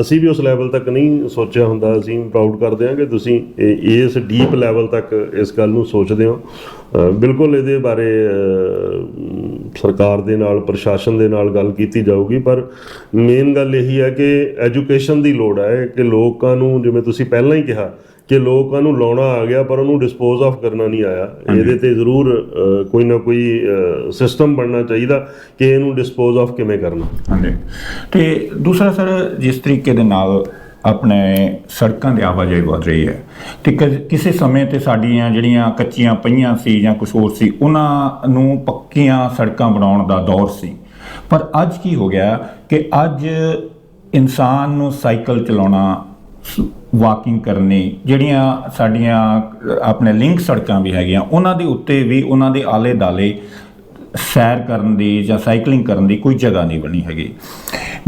ਅਸੀਂ ਵੀ ਉਸ ਲੈਵਲ ਤੱਕ ਨਹੀਂ ਸੋਚਿਆ ਹੁੰਦਾ ਅਸੀਂ ਪ੍ਰਾਊਡ ਕਰਦੇ ਹਾਂ ਕਿ ਤੁਸੀਂ ਇਸ ਡੀਪ ਲੈਵਲ ਤੱਕ ਇਸ ਗੱਲ ਨੂੰ ਸੋਚਦੇ ਹੋ। ਬਿਲਕੁਲ ਇਹਦੇ ਬਾਰੇ ਸਰਕਾਰ ਦੇ ਨਾਲ ਪ੍ਰਸ਼ਾਸਨ ਦੇ ਨਾਲ ਗੱਲ ਕੀਤੀ ਜਾਊਗੀ ਪਰ ਮੇਨ ਗੱਲ ਇਹੀ ਹੈ ਕਿ ਐਜੂਕੇਸ਼ਨ ਦੀ ਲੋੜ ਹੈ ਕਿ ਲੋਕਾਂ ਨੂੰ ਜਿਵੇਂ ਤੁਸੀਂ ਪਹਿਲਾਂ ਹੀ ਕਿਹਾ ਕਿ ਲੋਕਾਂ ਨੂੰ ਲਾਉਣਾ ਆ ਗਿਆ ਪਰ ਉਹਨੂੰ ਡਿਸਪੋਜ਼ ਆਫ ਕਰਨਾ ਨਹੀਂ ਆਇਆ। ਇਹਦੇ ਤੇ ਜ਼ਰੂਰ ਕੋਈ ਨਾ ਕੋਈ ਸਿਸਟਮ ਬਣਨਾ ਚਾਹੀਦਾ ਕਿ ਇਹਨੂੰ ਡਿਸਪੋਜ਼ ਆਫ ਕਿਵੇਂ ਕਰਨਾ। ਹਾਂਜੀ। ਤੇ ਦੂਸਰਾ ਸਰ ਜਿਸ ਤਰੀਕੇ ਦੇ ਨਾਲ ਆਪਣੇ ਸੜਕਾਂ ਦੀ ਆਵਾਜਾਈ ਵਧ ਰਹੀ ਹੈ। ਤੇ ਕ- ਕਿਸੇ ਸਮੇਂ ਤੇ ਸਾਡੀਆਂ ਜਿਹੜੀਆਂ ਕੱਚੀਆਂ ਪਈਆਂ ਸੀ ਜਾਂ ਕੁਝ ਹੋਰ ਸੀ, ਉਹਨਾਂ ਨੂੰ ਪੱਕੀਆਂ ਸੜਕਾਂ ਬਣਾਉਣ ਦਾ ਦੌਰ ਸੀ। ਪਰ ਅੱਜ ਕੀ ਹੋ ਗਿਆ ਕਿ ਅੱਜ ਇਨਸਾਨ ਨੂੰ ਸਾਈਕਲ ਚਲਾਉਣਾ ਵਾਕਿੰਗ ਕਰਨੀ, ਜਿਹੜੀਆਂ ਸਾਡੀਆਂ ਆਪਣੇ ਲਿੰਕ ਸੜਕਾਂ ਵੀ ਹੈਗੀਆਂ, ਉਹਨਾਂ ਦੇ ਉੱਤੇ ਵੀ, ਉਹਨਾਂ ਦੇ ਆਲੇ ਦਾਲੇ ਸੈਰ ਕਰਨ ਦੀ ਜਾਂ ਸਾਈਕਲਿੰਗ ਕਰਨ ਦੀ ਕੋਈ ਜਗ੍ਹਾ ਨਹੀਂ ਬਣੀ ਹੈਗੀ।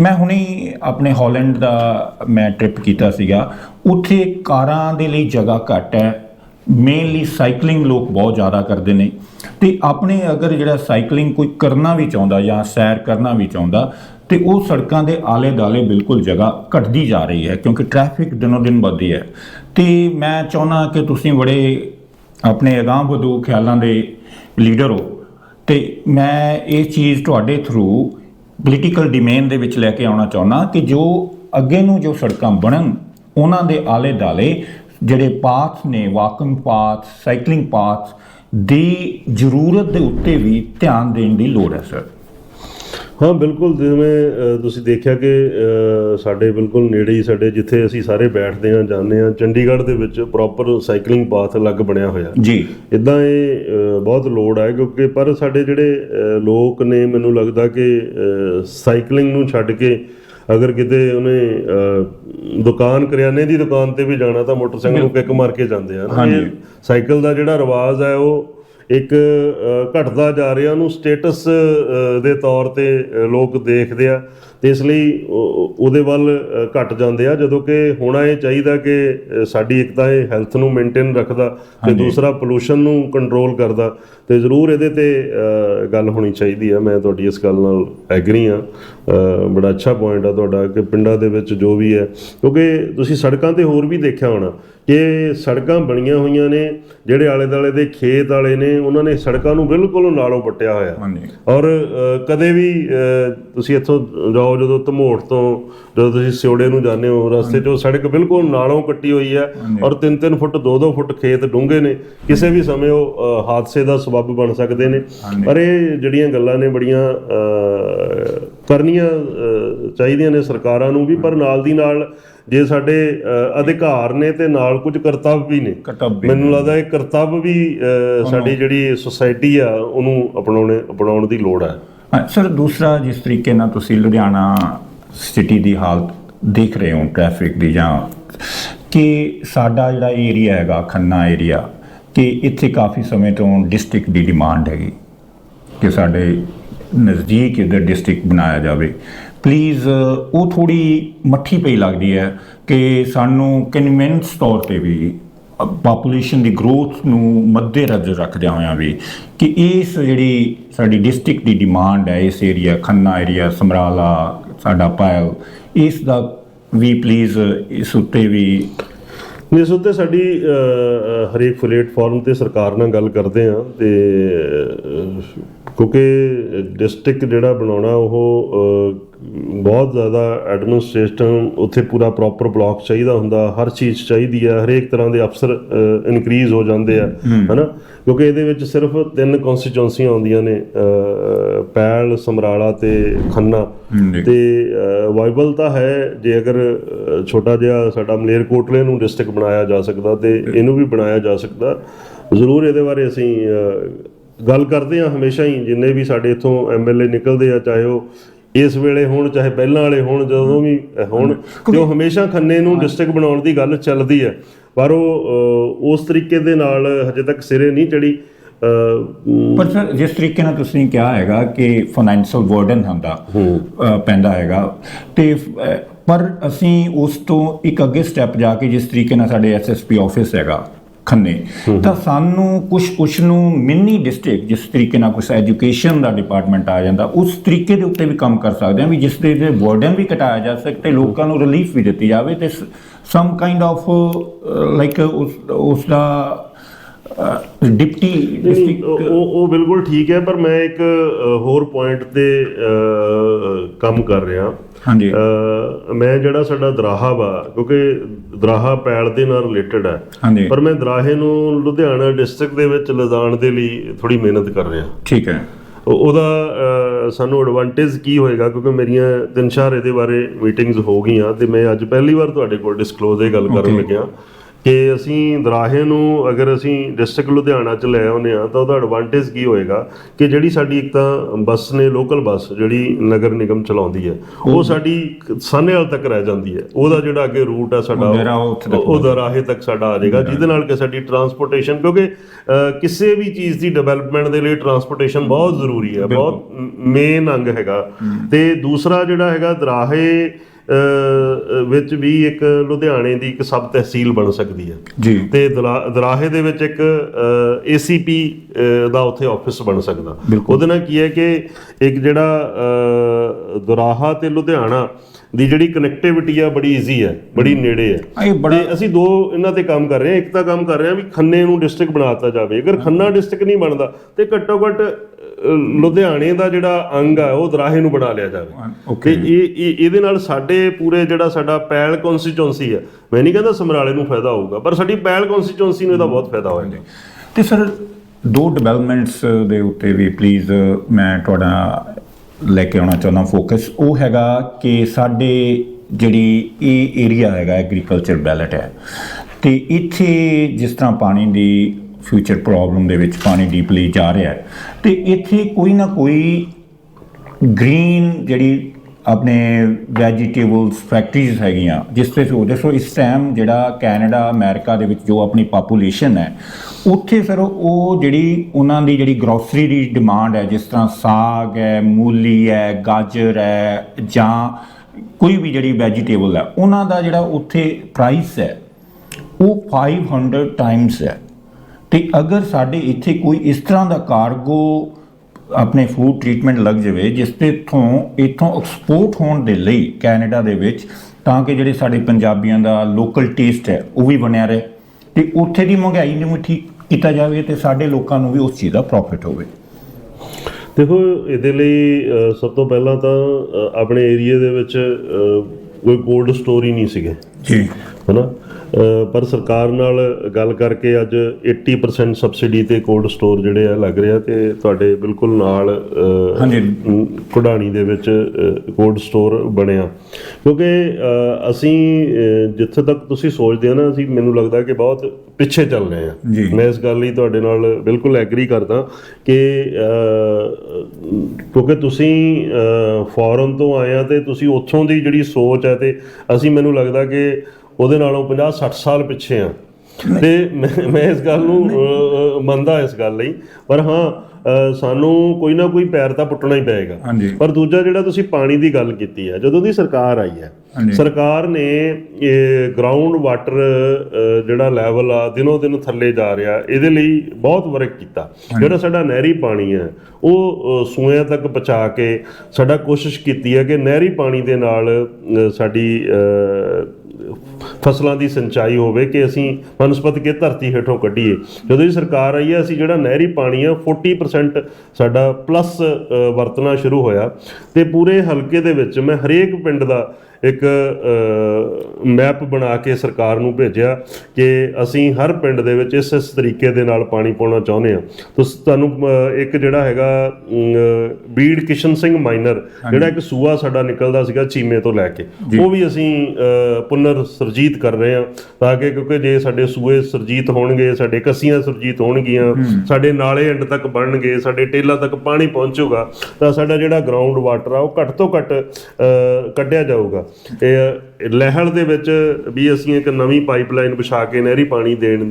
ਮੈਂ ਹੁਣੇ ਆਪਣੇ ਹਾਲੈਂਡ ਦਾ ਮੈਂ ਟ੍ਰਿਪ ਕੀਤਾ ਸੀਗਾ। ਉੱਥੇ ਕਾਰਾਂ ਦੇ ਲਈ ਜਗ੍ਹਾ ਘੱਟ ਹੈ। ਮੇਨਲੀ ਸਾਈਕਲਿੰਗ ਲੋਕ ਬਹੁਤ ਜ਼ਿਆਦਾ ਕਰਦੇ ਨੇ। ਤੇ ਆਪਣੇ ਅਗਰ ਜਿਹੜਾ ਸਾਈਕਲਿੰਗ ਕੋਈ ਕਰਨਾ ਵੀ ਚਾਹੁੰਦਾ ਜਾਂ ਸੈਰ ਕਰਨਾ ਵੀ ਚਾਹੁੰਦਾ, ਤੇ ਉਹ ਸੜਕਾਂ ਦੇ ਆਲੇ ਦਾਲੇ ਬਿਲਕੁਲ ਜਗ੍ਹਾ ਘਟਦੀ ਜਾ ਰਹੀ ਹੈ, ਕਿਉਂਕਿ ਟ੍ਰੈਫਿਕ ਦਿਨੋ ਦਿਨ ਵੱਧਦੀ ਹੈ। ਤੇ ਮੈਂ ਚਾਹੁੰਦਾ ਕਿ ਤੁਸੀਂ ਬੜੇ ਆਪਣੇ ਅਗਾਂਹ ਵਧੂ ਖਿਆਲਾਂ ਦੇ ਲੀਡਰ ਹੋ। ਤੇ ਮੈਂ ਇਹ ਚੀਜ਼ ਤੁਹਾਡੇ ਥਰੂ ਪੋਲੀਟੀਕਲ ਡਿਮੇਨ ਦੇ ਵਿੱਚ ਲੈ ਕੇ ਆਉਣਾ ਚਾਹੁੰਦਾ ਕਿ ਜੋ ਅੱਗੇ ਨੂੰ ਜੋ ਸੜਕਾਂ ਬਣਨ, ਉਹਨਾਂ ਦੇ ਆਲੇ ਦਾਲੇ ਜਿਹੜੇ ਪਾਥ ਨੇ ਵਾਕਿੰਗ ਪਾਥ ਸਾਈਕਲਿੰਗ ਪਾਥ ਦੀ ਜ਼ਰੂਰਤ ਦੇ ਉੱਤੇ ਵੀ ਧਿਆਨ ਦੇਣ ਦੀ ਲੋੜ ਹੈ ਸਰ ਹਾਂ ਬਿਲਕੁਲ ਜਿਵੇਂ ਤੁਸੀਂ ਦੇਖਿਆ ਕਿ ਸਾਡੇ ਬਿਲਕੁਲ ਨੇੜੇ ਹੀ ਸਾਡੇ ਜਿੱਥੇ ਅਸੀਂ ਸਾਰੇ ਬੈਠਦੇ ਹਾਂ ਜਾਂਦੇ ਹਾਂ ਚੰਡੀਗੜ੍ਹ ਦੇ ਵਿੱਚ ਪ੍ਰੋਪਰ ਸਾਈਕਲਿੰਗ ਪਾਥ ਅਲੱਗ ਬਣਿਆ ਹੋਇਆ। ਜੀ। ਇਦਾਂ ਇਹ ਬਹੁਤ ਲੋੜ ਹੈ ਕਿਉਂਕਿ ਪਰ ਸਾਡੇ ਜਿਹੜੇ ਲੋਕ ਨੇ ਮੈਨੂੰ ਲੱਗਦਾ ਕਿ ਸਾਈਕਲਿੰਗ ਨੂੰ ਛੱਡ ਕੇ ਅਗਰ ਕਿਤੇ ਉਹਨੇ ਦੁਕਾਨ ਕਰਿਆਨੇ ਦੀ ਦੁਕਾਨ ਤੇ ਵੀ ਜਾਣਾ ਤਾਂ ਮੋਟਰਸਾਈਕਲ ਨੂੰ ਕਿੱਕ ਮਾਰ ਕੇ ਜਾਂਦੇ ਆ ਸਾਈਕਲ ਦਾ ਜਿਹੜਾ ਰਿਵਾਜ ਹੈ ਉਹ ਇੱਕ ਅ, ਘਟਦਾ ਜਾ ਰਿਹਾ ਉਹਨੂੰ ਸਟੇਟਸ ਦੇ ਤੌਰ ਤੇ ਲੋਕ ਦੇਖਦੇ ਆ। ਤੇ ਇਸ ਲਈ ਉਹ- ਉਹਦੇ ਵੱਲ ਘਟ ਜਾਂਦੇ ਆ ਜਦੋਂ ਕਿ ਹੋਣਾ ਇਹ ਚਾਹੀਦਾ ਕਿ ਸਾਡੀ ਇੱਕ ਤਾਂ ਇਹ ਹੈਲਥ ਨੂੰ ਮੇਨਟੇਨ ਰੱਖਦਾ ਤੇ। ਦੂਸਰਾ ਪੋਲੂਸ਼ਨ ਨੂੰ ਕੰਟਰੋਲ ਕਰਦਾ। ਤੇ ਜ਼ਰੂਰ ਇਹਦੇ ਤੇ ਗੱਲ ਹੋਣੀ ਚਾਹੀਦੀ ਆ। ਮੈਂ ਤੁਹਾਡੀ ਇਸ ਗੱਲ ਨਾਲ ਐਗਰੀ ਆ। ਬੜਾ ਅੱਛਾ ਪੁਆਇੰਟ ਆ ਤੁਹਾਡਾ ਕਿ ਪਿੰਡਾਂ ਦੇ ਵਿੱਚ ਜੋ ਵੀ ਹੈ ਕਿਉਂਕਿ ਤੁਸੀਂ ਸੜਕਾਂ ਤੇ ਹੋਰ ਵੀ ਦੇਖਿਆ ਹੋਣਾ ਕਿ ਸੜਕਾਂ ਬਣੀਆਂ ਹੋਈਆਂ ਨੇ ਜਿਹੜੇ ਆਲੇ ਦਾਲੇ ਦੇ ਖੇਤ ਵਾਲੇ ਨੇ ਉਹਨਾਂ ਨੇ ਸੜਕਾਂ ਨੂੰ ਬਿਲਕੁਲ ਨਾਲੋਂ ਪੱਟਿਆ ਹੋਇਆ। ਔਰ ਕਦੇ ਵੀ ਤੁਸੀਂ ਇੱਥੋਂ ਜਾਓ ਜਦੋਂ ਧਮੋਟ ਤੋਂ ਜਦੋਂ ਤੁਸੀਂ ਸਿਉੜੇ ਨੂੰ ਜਾਂਦੇ ਹੋ ਰਸਤੇ 'ਚ ਉਹ ਸੜਕ ਬਿਲਕੁਲ ਨਾਲੋਂ ਕੱਟੀ ਹੋਈ ਹੈ ਔਰ 3-3 ਫੁੱਟ 2-2 ਫੁੱਟ ਖੇਤ ਡੂੰਘੇ ਨੇ। ਕਿਸੇ ਵੀ ਸਮੇਂ ਉਹ ਹਾਦਸੇ ਦਾ ਸਬਬ ਬਣ ਸਕਦੇ ਨੇ। ਪਰ ਇਹ ਜਿਹੜੀਆਂ ਗੱਲਾਂ ਨੇ ਬੜੀਆਂ ਕਰਨੀਆਂ ਚਾਹੀਦੀਆਂ ਨੇ ਸਰਕਾਰਾਂ ਨੂੰ ਵੀ ਪਰ ਨਾਲ ਦੀ ਨਾਲ ਜੇ ਸਾਡੇ ਅਧਿਕਾਰ ਨੇ ਤੇ ਨਾਲ ਕੁਝ ਕਰਤੱਵ ਵੀ ਨੇ। ਮੈਨੂੰ ਲੱਗਦਾ ਇਹ ਕਰਤੱਵ ਵੀ ਸਾਡੀ ਜਿਹੜੀ ਸੁਸਾਇਟੀ ਆ ਉਹਨੂੰ ਅਪਣਾਉਣੇ ਅਪਣਾਉਣ ਦੀ ਲੋੜ ਹਾਂ, ਸਰ, ਦੂਸਰਾ, ਜਿਸ ਤਰੀਕੇ ਨਾਲ ਤੁਸੀਂ ਲੁਧਿਆਣਾ ਸਿਟੀ ਦੀ ਹਾਲਤ ਦੇਖ ਰਹੇ ਹੋ, ਟ੍ਰੈਫਿਕ ਦੀ, ਜਾਂ ਕਿ ਸਾਡਾ ਜਿਹੜਾ ਏਰੀਆ ਹੈਗਾ, ਖੰਨਾ ਏਰੀਆ, ਕਿ ਇੱਥੇ ਕਾਫੀ ਸਮੇਂ ਤੋਂ ਡਿਸਟ੍ਰਿਕਟ ਦੀ ਡਿਮਾਂਡ ਹੈਗੀ, ਕਿ ਸਾਡੇ ਨਜ਼ਦੀਕ ਇਧਰ ਡਿਸਟ੍ਰਿਕਟ ਬਣਾਇਆ ਜਾਵੇ। ਪਲੀਜ਼, ਉਹ ਥੋੜੀ ਮੱਠੀ ਪਈ ਲੱਗਦੀ ਹੈ ਕਿ ਸਾਨੂੰ ਕਨਵੈਂਸ ਤੌਰ ਤੇ ਵੀ ਪਾਪੂਲੇਸ਼ਨ ਦੀ ਗਰੋਥ ਨੂੰ ਮੱਦੇ ਨਜ਼ਰ ਰੱਖਦਿਆਂ ਹੋਇਆਂ ਵੀ ਕਿ ਇਸ ਜਿਹੜੀ ਸਾਡੀ ਡਿਸਟ੍ਰਿਕਟ ਦੀ ਡਿਮਾਂਡ ਹੈ, ਇਸ ਏਰੀਆ ਖੰਨਾ ਏਰੀਆ ਸਮਰਾਲਾ, ਸਾਡਾ ਪਾਇਲ ਇਸ ਦਾ ਵੀ ਪਲੀਜ਼ ਇਸ ਉੱਤੇ ਵੀ ਇਸ ਉੱਤੇ ਸਾਡੀ ਹਰੇਕ ਪਲੇਟਫਾਰਮ ਤੇ ਸਰਕਾਰ ਨਾਲ ਗੱਲ ਕਰਦੇ ਆ ਤੇ ਕਿਉਂਕਿ ਡਿਸਟ੍ਰਿਕਟ ਜਿਹੜਾ ਬਣਾਉਣਾ ਉਹ ਬਹੁਤ ਜ਼ਿਆਦਾ ਐਡਮਿਨਿਸਟ੍ਰੇਸ਼ਨ ਉੱਥੇ ਪੂਰਾ ਪ੍ਰੋਪਰ ਬਲਾਕ ਚਾਹੀਦਾ ਹੁੰਦਾ। ਹਰ ਚੀਜ਼ ਚਾਹੀਦੀ ਹੈ ਹਰੇਕ ਤਰ੍ਹਾਂ ਦੇ ਅਫਸਰ ਇਨਕਰੀਜ਼ ਹੋ ਜਾਂਦੇ ਆ ਹਨਾ? ਕਿਉਂਕਿ ਇਹਦੇ ਵਿੱਚ ਸਿਰਫ ਤਿੰਨ ਕਨਸਟੀਚੁਐਂਸੀਆਂ ਆਉਂਦੀਆਂ ਨੇ ਪੈਲ ਸਮਰਾਲਾ ਤੇ ਖੰਨਾ। ਤੇ ਵਾਈਬਲ ਤਾਂ ਹੈ ਜੇ ਅਗਰ ਛੋਟਾ ਜਿਹਾ ਸਾਡਾ ਮਲੇਰਕੋਟਲੇ ਨੂੰ ਡਿਸਟ੍ਰਿਕਟ ਬਣਾਇਆ ਜਾ ਸਕਦਾ ਤੇ ਇਹਨੂੰ ਵੀ ਬਣਾਇਆ ਜਾ ਸਕਦਾ। ਜ਼ਰੂਰ ਇਹਦੇ ਬਾਰੇ ਅਸੀਂ ਗੱਲ ਕਰਦੇ ਹਾਂ ਹਮੇਸ਼ਾ ਹੀ ਜਿੰਨੇ ਵੀ ਸਾਡੇ ਇਥੋਂ ਐਮਐਲਏ ਨਿਕਲਦੇ ਆ ਚਾਹੇ ਉਹ ਇਸ ਵੇਲੇ ਹੋਣ ਚਾਹੇ ਪਹਿਲਾਂ ਵਾਲੇ ਹੋਣ ਜਦੋਂ ਵੀ ਹੋਣ ਤੇ ਉਹ ਹਮੇਸ਼ਾ ਖੰਨੇ ਨੂੰ ਡਿਸਟ੍ਰਿਕਟ ਬਣਾਉਣ ਦੀ ਗੱਲ ਚੱਲਦੀ ਹੈ। ਪਰ ਉਹ ਉਸ ਤਰੀਕੇ ਦੇ ਨਾਲ ਹਜੇ ਤੱਕ ਸਿਰੇ ਨਹੀਂ ਚੜੀ ਪਰ ਸਰ ਜਿਸ ਤਰੀਕੇ ਨਾਲ ਤੁਸੀਂ ਕਿਹਾ ਹੈਗਾ ਕਿ ਫਾਈਨੈਂਸ਼ੀਅਲ ਬਰਡਨ ਹੁੰਦਾ ਪੈਂਦਾ ਹੈਗਾ ਤੇ ਪਰ ਅਸੀਂ ਉਸ ਤੋਂ ਇੱਕ ਅੱਗੇ ਸਟੈਪ ਜਾ ਕੇ ਜਿਸ ਤਰੀਕੇ ਨਾਲ ਸਾਡੇ ਐਸਐਸਪੀ ਆਫਿਸ ਹੈਗਾ ਖੰਨੇ ਤਾਂ ਸਾਨੂੰ ਕੁਝ ਕੁਝ ਨੂੰ ਮਿੰਨੀ ਡਿਸਟ੍ਰਿਕਟ ਜਿਸ ਤਰੀਕੇ ਨਾਲ ਕੁਝ ਐਜੂਕੇਸ਼ਨ ਦਾ ਡਿਪਾਰਟਮੈਂਟ ਆ ਜਾਂਦਾ ਉਸ ਤਰੀਕੇ ਦੇ ਉੱਤੇ ਵੀ ਕੰਮ ਕਰ ਸਕਦੇ ਹਾਂ ਵੀ ਜਿਸ ਦੇ ਬਰਡਨ ਵੀ ਘਟਾਇਆ ਜਾ ਸਕੇ ਤੇ ਲੋਕਾਂ ਨੂੰ ਰਿਲੀਫ ਵੀ ਦਿੱਤੀ ਜਾਵੇ ਤੇ ਸਮ ਕਾਈਂਡ ਆਫ ਲਾਈਕ ਉਸ ਉਸ ਦਾ ਡਿਪਟੀ ਡਿਸਟ੍ਰਿਕਟ ਉਹ ਉਹ- ਬਿਲਕੁਲ ਠੀਕ ਹੈ ਪਰ ਮੈਂ ਇੱਕ ਹੋਰ ਪੁਆਇੰਟ ਤੇ ਕੰਮ ਕਰ ਰਿਹਾ। ਹਾਂਜੀ। ਮੈਂ ਜਿਹੜਾ ਸਾਡਾ ਦਰਾਹਾ ਵਾ ਕਿਉਂਕਿ ਦਰਾਹਾ ਪੈਲ ਦੇ ਨਾਲ ਰਿਲੇਟਡ ਹੈ ਪਰ ਮੈਂ ਦਰਾਹੇ ਨੂੰ ਲੁਧਿਆਣਾ ਡਿਸਟ੍ਰਿਕਟ ਦੇ ਵਿੱਚ ਲਿਜਾਣ ਦੇ ਲਈ ਥੋੜੀ ਮਿਹਨਤ ਕਰ ਰਿਹਾ। ਠੀਕ ਹੈ। ਉਹ- ਉਹਦਾ ਸਾਨੂੰ ਐਡਵਾਂਟੇਜ ਕੀ ਹੋਏਗਾ ਕਿਉਂਕਿ ਮੇਰੀਆਂ ਤਿੰਨ ਚਾਰ ਇਹਦੇ ਬਾਰੇ ਮੀਟਿੰਗਸ ਹੋ ਗਈਆਂ ਤੇ ਮੈਂ ਅੱਜ ਪਹਿਲੀ ਵਾਰ ਤੁਹਾਡੇ ਕੋਲ ਡਿਸਕਲੋਜ਼ ਇਹ ਗੱਲ ਕਰਨ. ਲੱਗਿਆ। ਕਿ ਅਸੀਂ ਦਰਾਹੇ ਨੂੰ ਅਗਰ ਅਸੀਂ ਡਿਸਟ੍ਰਿਕਟ ਲੁਧਿਆਣਾ ਚ ਲੈ ਆਉਂਦੇ ਆ ਤਾਂ ਉਹਦਾ ਐਡਵਾਂਟੇਜ ਕੀ ਹੋਏਗਾ ਕਿ ਜਿਹੜੀ ਸਾਡੀ ਇੱਕ ਤਾਂ ਬੱਸ ਨੇ ਲੋਕਲ ਬੱਸ ਜਿਹੜੀ ਨਗਰ ਨਿਗਮ ਚਲਾਉਂਦੀ ਹੈ ਉਹ ਸਾਡੀ ਸਾਨੇਵਾਲ ਤੱਕ ਰਹਿ ਜਾਂਦੀ ਹੈ। ਉਹਦਾ ਜਿਹੜਾ ਅੱਗੇ ਰੂਟ ਹੈ ਸਾਡਾ ਉਹ ਦਰਾਹੇ ਤੱਕ ਸਾਡਾ ਆ ਜਾਏਗਾ ਜਿਹਦੇ ਨਾਲ ਕਿ ਸਾਡੀ ਟਰਾਂਸਪੋਰਟੇਸ਼ਨ ਕਿਉਂਕਿ ਕਿਸੇ ਵੀ ਚੀਜ਼ ਦੀ ਡਿਵੈਲਪਮੈਂਟ ਦੇ ਲਈ ਟਰਾਂਸਪੋਰਟੇਸ਼ਨ ਬਹੁਤ ਜ਼ਰੂਰੀ ਹੈ ਬਹੁਤ ਮੇਨ ਅੰਗ ਹੈਗਾ। ਤੇ ਦੂਸਰਾ ਜਿਹੜਾ ਹੈਗਾ ਦਰਾਹੇ ਵਿੱਚ ਵੀ ਇੱਕ ਲੁਧਿਆਣੇ ਦੀ ਇੱਕ ਸਬ ਤਹਿਸੀਲ ਬਣ ਸਕਦੀ ਹੈ। ਜੀ। ਤੇ ਦਰਾਹੇ ਦੇ ਵਿੱਚ ਇੱਕ ਏਸੀਪੀ ਦਾ ਉੱਥੇ ਆਫਿਸ ਬਣ ਸਕਦਾ। ਉਹਦੇ ਨਾਲ ਕੀ ਹੈ ਕਿ ਇੱਕ ਜਿਹੜਾ ਦਰਾਹਾ ਤੇ ਲੁਧਿਆਣਾ ਦੀ ਜਿਹੜੀ ਕਨੈਕਟੀਵਿਟੀ ਆ ਬੜੀ ਈਜ਼ੀ ਹੈ ਬੜੀ ਨੇੜੇ ਹੈ। ਬੜਾ ਤੇ ਅਸੀਂ ਦੋ ਇਹਨਾਂ ਤੇ ਕੰਮ ਕਰ ਰਹੇ ਹਾਂ। ਇੱਕ ਤਾਂ ਕੰਮ ਕਰ ਰਹੇ ਹਾਂ ਵੀ ਖੰਨੇ ਨੂੰ ਡਿਸਟ੍ਰਿਕਟ ਬਣਾਤਾ ਜਾਵੇ। ਅਗਰ ਖੰਨਾ ਡਿਸਟ੍ਰਿਕਟ ਨਹੀਂ ਬਣਦਾ ਤੇ ਘੱਟੋ ਘੱਟ ਲੁਧਿਆਣੇ ਦਾ ਜਿਹੜਾ ਅੰਗ ਆ ਉਹ ਦਰਾਹੇ ਨੂੰ ਬਣਾ ਲਿਆ ਜਾਵੇ। ਤੇ ਇਹ ਇਹ- ਇਹਦੇ ਨਾਲ ਸਾਡੇ ਪੂਰੇ ਜਿਹੜਾ ਸਾਡਾ ਪੈਲ ਕਨਸਟੀਚੁਐਂਸੀ ਹੈ ਮੈਂ ਨਹੀਂ ਕਹਿੰਦਾ ਸਮਰਾਲੇ ਨੂੰ ਫਾਇਦਾ ਹੋਊਗਾ ਪਰ ਸਾਡੀ ਪੈਲ ਕਨਸਟੀਚੁਐਂਸੀ ਨੂੰ ਇਹਦਾ ਬਹੁਤ ਫਾਇਦਾ ਹੋਏਗਾ ਤੇ ਸਰ ਦੋ ਡਿਵੈਲਪਮੈਂਟਸ ਦੇ ਉੱਤੇ ਵੀ ਪਲੀਜ਼ ਮੈਂ ਤੁਹਾਡਾ ਲੈ ਕੇ ਆਉਣਾ ਚਾਹੁੰਦਾ ਫੋਕਸ ਉਹ ਹੈਗਾ ਕਿ ਸਾਡੇ ਜਿਹੜੀ ਇਹ ਏਰੀਆ ਹੈਗਾ ਐਗਰੀਕਲਚਰ ਬੈਲਟ ਹੈ। ਤੇ ਇੱਥੇ ਜਿਸ ਤਰ੍ਹਾਂ ਪਾਣੀ ਦੀ ਫਿਊਚਰ ਪ੍ਰੋਬਲਮ ਦੇ ਵਿੱਚ ਪਾਣੀ ਡੀਪਲੀ ਜਾ ਰਿਹਾ ਹੈ। ਤੇ ਇੱਥੇ ਕੋਈ ਨਾ ਕੋਈ ਗ੍ਰੀਨ ਜਿਹੜੀ ਆਪਣੇ ਵੈਜੀਟੇਬਲਸ ਫੈਕਟਰੀਜ਼ ਹੈਗੀਆਂ, ਜਿਸ ਤੇ ਉਹ ਦੇਖੋ ਇਸ ਟਾਈਮ ਜਿਹੜਾ ਕੈਨੇਡਾ, ਅਮਰੀਕਾ ਦੇ ਵਿੱਚ ਜੋ ਆਪਣੀ ਪਾਪੂਲੇਸ਼ਨ ਹੈ, ਉੱਥੇ ਫਿਰ ਉਹ ਜਿਹੜੀ ਉਹਨਾਂ ਦੀ ਜਿਹੜੀ ਗਰੋਸਰੀ ਦੀ ਡਿਮਾਂਡ ਹੈ, ਜਿਸ ਤਰ੍ਹਾਂ ਸਾਗ ਹੈ, ਮੂਲੀ ਹੈ, ਗਾਜਰ ਹੈ ਜਾਂ ਕੋਈ ਵੀ ਜਿਹੜੀ ਵੈਜੀਟੇਬਲ ਹੈ, ਉਹਨਾਂ ਦਾ ਜਿਹੜਾ ਉੱਥੇ ਪ੍ਰਾਈਸ ਹੈ, ਉਹ 500 ਟਾਈਮਸ ਹੈ। ਤੇ ਅਗਰ ਸਾਡੇ ਇੱਥੇ ਕੋਈ ਇਸ ਤਰ੍ਹਾਂ ਦਾ ਕਾਰਗੋ ਆਪਣੇ ਫੂਡ ਟ੍ਰੀਟਮੈਂਟ ਲੱਗ ਜਾਵੇ ਜਿਸ ਤੇ ਇਥੋਂ ਇਥੋਂ ਐਕਸਪੋਰਟ ਹੋਣ ਦੇ ਲਈ ਕੈਨੇਡਾ ਦੇ ਵਿੱਚ ਤਾਂ ਕਿ ਜਿਹੜੇ ਸਾਡੇ ਪੰਜਾਬੀਆਂ ਦਾ ਲੋਕਲ ਟੇਸਟ ਹੈ ਉਹ ਵੀ ਬਣਿਆ ਰਹੇ ਤੇ ਉੱਥੇ ਦੀ ਮਹਿੰਗਾਈ ਨੂੰ ਠੀਕ ਕੀਤਾ ਜਾਵੇ ਤੇ ਸਾਡੇ ਲੋਕਾਂ ਨੂੰ ਵੀ ਉਸ ਚੀਜ਼ ਦਾ ਪ੍ਰੋਫਿਟ ਹੋਵੇ। ਦੇਖੋ ਇਹਦੇ ਲਈ ਸਭ ਤੋਂ ਪਹਿਲਾਂ ਤਾਂ ਆਪਣੇ ਏਰੀਆ ਦੇ ਵਿੱਚ ਕੋਈ ਕੋਲਡ ਸਟੋਰ ਹੀ ਨਹੀਂ ਸੀਗੇ। ਜੀ। ਹਨਾ? ਪਰ ਸਰਕਾਰ ਨਾਲ ਗੱਲ ਕਰਕੇ ਅੱਜ 80% ਸਬਸਿਡੀ ਤੇ ਕੋਲਡ ਸਟੋਰ ਜਿਹੜੇ ਆ ਲੱਗ ਰਿਹਾ ਤੇ ਤੁਹਾਡੇ ਬਿਲਕੁਲ ਨਾਲ ਹਾਂਜੀ। ਕੁਡਾਣੀ ਦੇ ਵਿੱਚ ਕੋਲਡ ਸਟੋਰ ਬਣਿਆ ਕਿਉਂਕਿ ਅਸੀਂ ਜਿੱਥੇ ਤੱਕ ਤੁਸੀਂ ਸੋਚਦੇ ਹੋ ਨਾ ਅਸੀਂ ਮੈਨੂੰ ਲੱਗਦਾ ਕਿ ਬਹੁਤ ਪਿੱਛੇ ਚੱਲ ਰਹੇ। ਹਾਂ ਮੈਂ ਇਸ ਗੱਲ ਲਈ ਤੁਹਾਡੇ ਨਾਲ ਬਿਲਕੁਲ ਐਗਰੀ ਕਰਦਾ ਕਿ ਕਿਉਂਕਿ ਤੁਸੀਂ ਫੋਰਨ ਤੋਂ ਆਏ ਆ ਤੇ ਤੁਸੀਂ ਉੱਥੋਂ ਦੀ ਜਿਹੜੀ ਸੋਚ ਹੈ ਤੇ ਅਸੀਂ ਮੈਨੂੰ ਲੱਗਦਾ ਕਿ ਉਹਦੇ ਨਾਲੋਂ 50 60 ਸਾਲ ਪਿੱਛੇ ਆ। ਤੇ ਮੈਂ ਮੈਂ ਇਸ ਗੱਲ ਨੂੰ ਮੰਨਦਾ ਇਸ ਗੱਲ ਲਈ। ਪਰ ਹਾਂ ਸਾਨੂੰ ਕੋਈ ਨਾ ਕੋਈ ਪੈਰ ਤਾਂ ਪੁੱਟਣਾ ਹੀ ਪਏਗਾ। ਪਰ ਦੂਜਾ ਜਿਹੜਾ ਤੁਸੀਂ ਪਾਣੀ ਦੀ ਗੱਲ ਕੀਤੀ ਹੈ ਜਦੋਂ ਦੀ ਸਰਕਾਰ ਆਈ ਹੈ। ਸਰਕਾਰ ਨੇ ਇਹ ਗਰਾਊਂਡ ਵਾਟਰ ਜਿਹੜਾ ਲੈਵਲ ਆ ਦਿਨੋ ਦਿਨ ਥੱਲੇ ਜਾ ਰਿਹਾ ਇਹਦੇ ਲਈ ਬਹੁਤ ਵਰਕ ਕੀਤਾ। ਜਿਹੜਾ ਸਾਡਾ ਨਹਿਰੀ ਪਾਣੀ ਹੈ ਉਹ ਸੂਇਆਂ ਤੱਕ ਪਹੁੰਚਾ ਕੇ ਸਾਡਾ ਕੋਸ਼ਿਸ਼ ਕੀਤੀ ਹੈ ਕਿ ਨਹਿਰੀ ਪਾਣੀ ਦੇ ਨਾਲ ਸਾਡੀ ਫਸਲਾਂ ਦੀ ਸਿੰਚਾਈ ਹੋਵੇ ਕਿ ਅਸੀਂ ਬਨਸਪਤ ਕੇ ਧਰਤੀ ਹੇਠੋਂ ਕੱਢੀਏ। ਜਦੋਂ ਦੀ ਸਰਕਾਰ ਆਈ ਹੈ, ਅਸੀਂ ਜਿਹੜਾ ਨਹਿਰੀ ਪਾਣੀ ਆ 40% ਸਾਡਾ ਪਲੱਸ ਵਰਤਣਾ ਸ਼ੁਰੂ ਹੋਇਆ। ਤੇ ਪੂਰੇ ਹਲਕੇ ਦੇ ਵਿੱਚ ਮੈਂ ਹਰੇਕ ਪਿੰਡ ਦਾ ਇੱਕ ਮੈਪ ਬਣਾ ਕੇ ਸਰਕਾਰ ਨੂੰ ਭੇਜਿਆ ਕਿ ਅਸੀਂ ਹਰ ਪਿੰਡ ਦੇ ਵਿੱਚ ਇਸ ਇਸ ਤਰੀਕੇ ਦੇ ਨਾਲ ਪਾਣੀ ਪਾਉਣਾ ਚਾਹੁੰਦੇ ਆ ਤੁਸੀਂ ਤੁਹਾਨੂੰ ਇੱਕ ਜਿਹੜਾ ਹੈਗਾ ਬੀੜ ਕਿਸ਼ਨ ਸਿੰਘ ਮਾਈਨਰ ਜਿਹੜਾ ਇੱਕ ਸੂਆ ਸਾਡਾ ਨਿਕਲਦਾ ਸੀਗਾ ਚੀਮੇ ਤੋਂ ਲੈ ਕੇ। ਉਹ ਵੀ ਅਸੀਂ ਪੁਨਰ ਸਰਜੀਤ ਕਰ ਰਹੇ ਹਾਂ ਤਾਂ ਕਿ ਕਿਉਂਕਿ ਜੇ ਸਾਡੇ ਸੂਏ ਸਰਜੀਤ ਹੋਣਗੇ ਸਾਡੇ ਕੱਸੀਆਂ ਸਰਜੀਤ ਹੋਣਗੀਆਂ ਸਾਡੇ ਨਾਲੇ ਐਂਡ ਤੱਕ ਬਣਨਗੇ ਸਾਡੇ ਟੇਲਾਂ ਤੱਕ ਪਾਣੀ ਪਹੁੰਚੂਗਾ ਤਾਂ ਸਾਡਾ ਜਿਹੜਾ ਗਰਾਊਂਡ ਵਾਟਰ ਆ ਉਹ ਘੱਟ ਤੋਂ ਘੱਟ ਕੱਢਿਆ ਜਾਊਗਾ। ਇਹ ਲਹਿਲ ਦੇ ਵਿੱਚ ਵੀ ਅਸੀਂ ਇੱਕ ਨਵੀਂ ਪਾਈਪਲਾਈਨ ਵਿਛਾ ਕੇ ਨਹਿਰੀ ਪਾਣੀ ਦੇਣ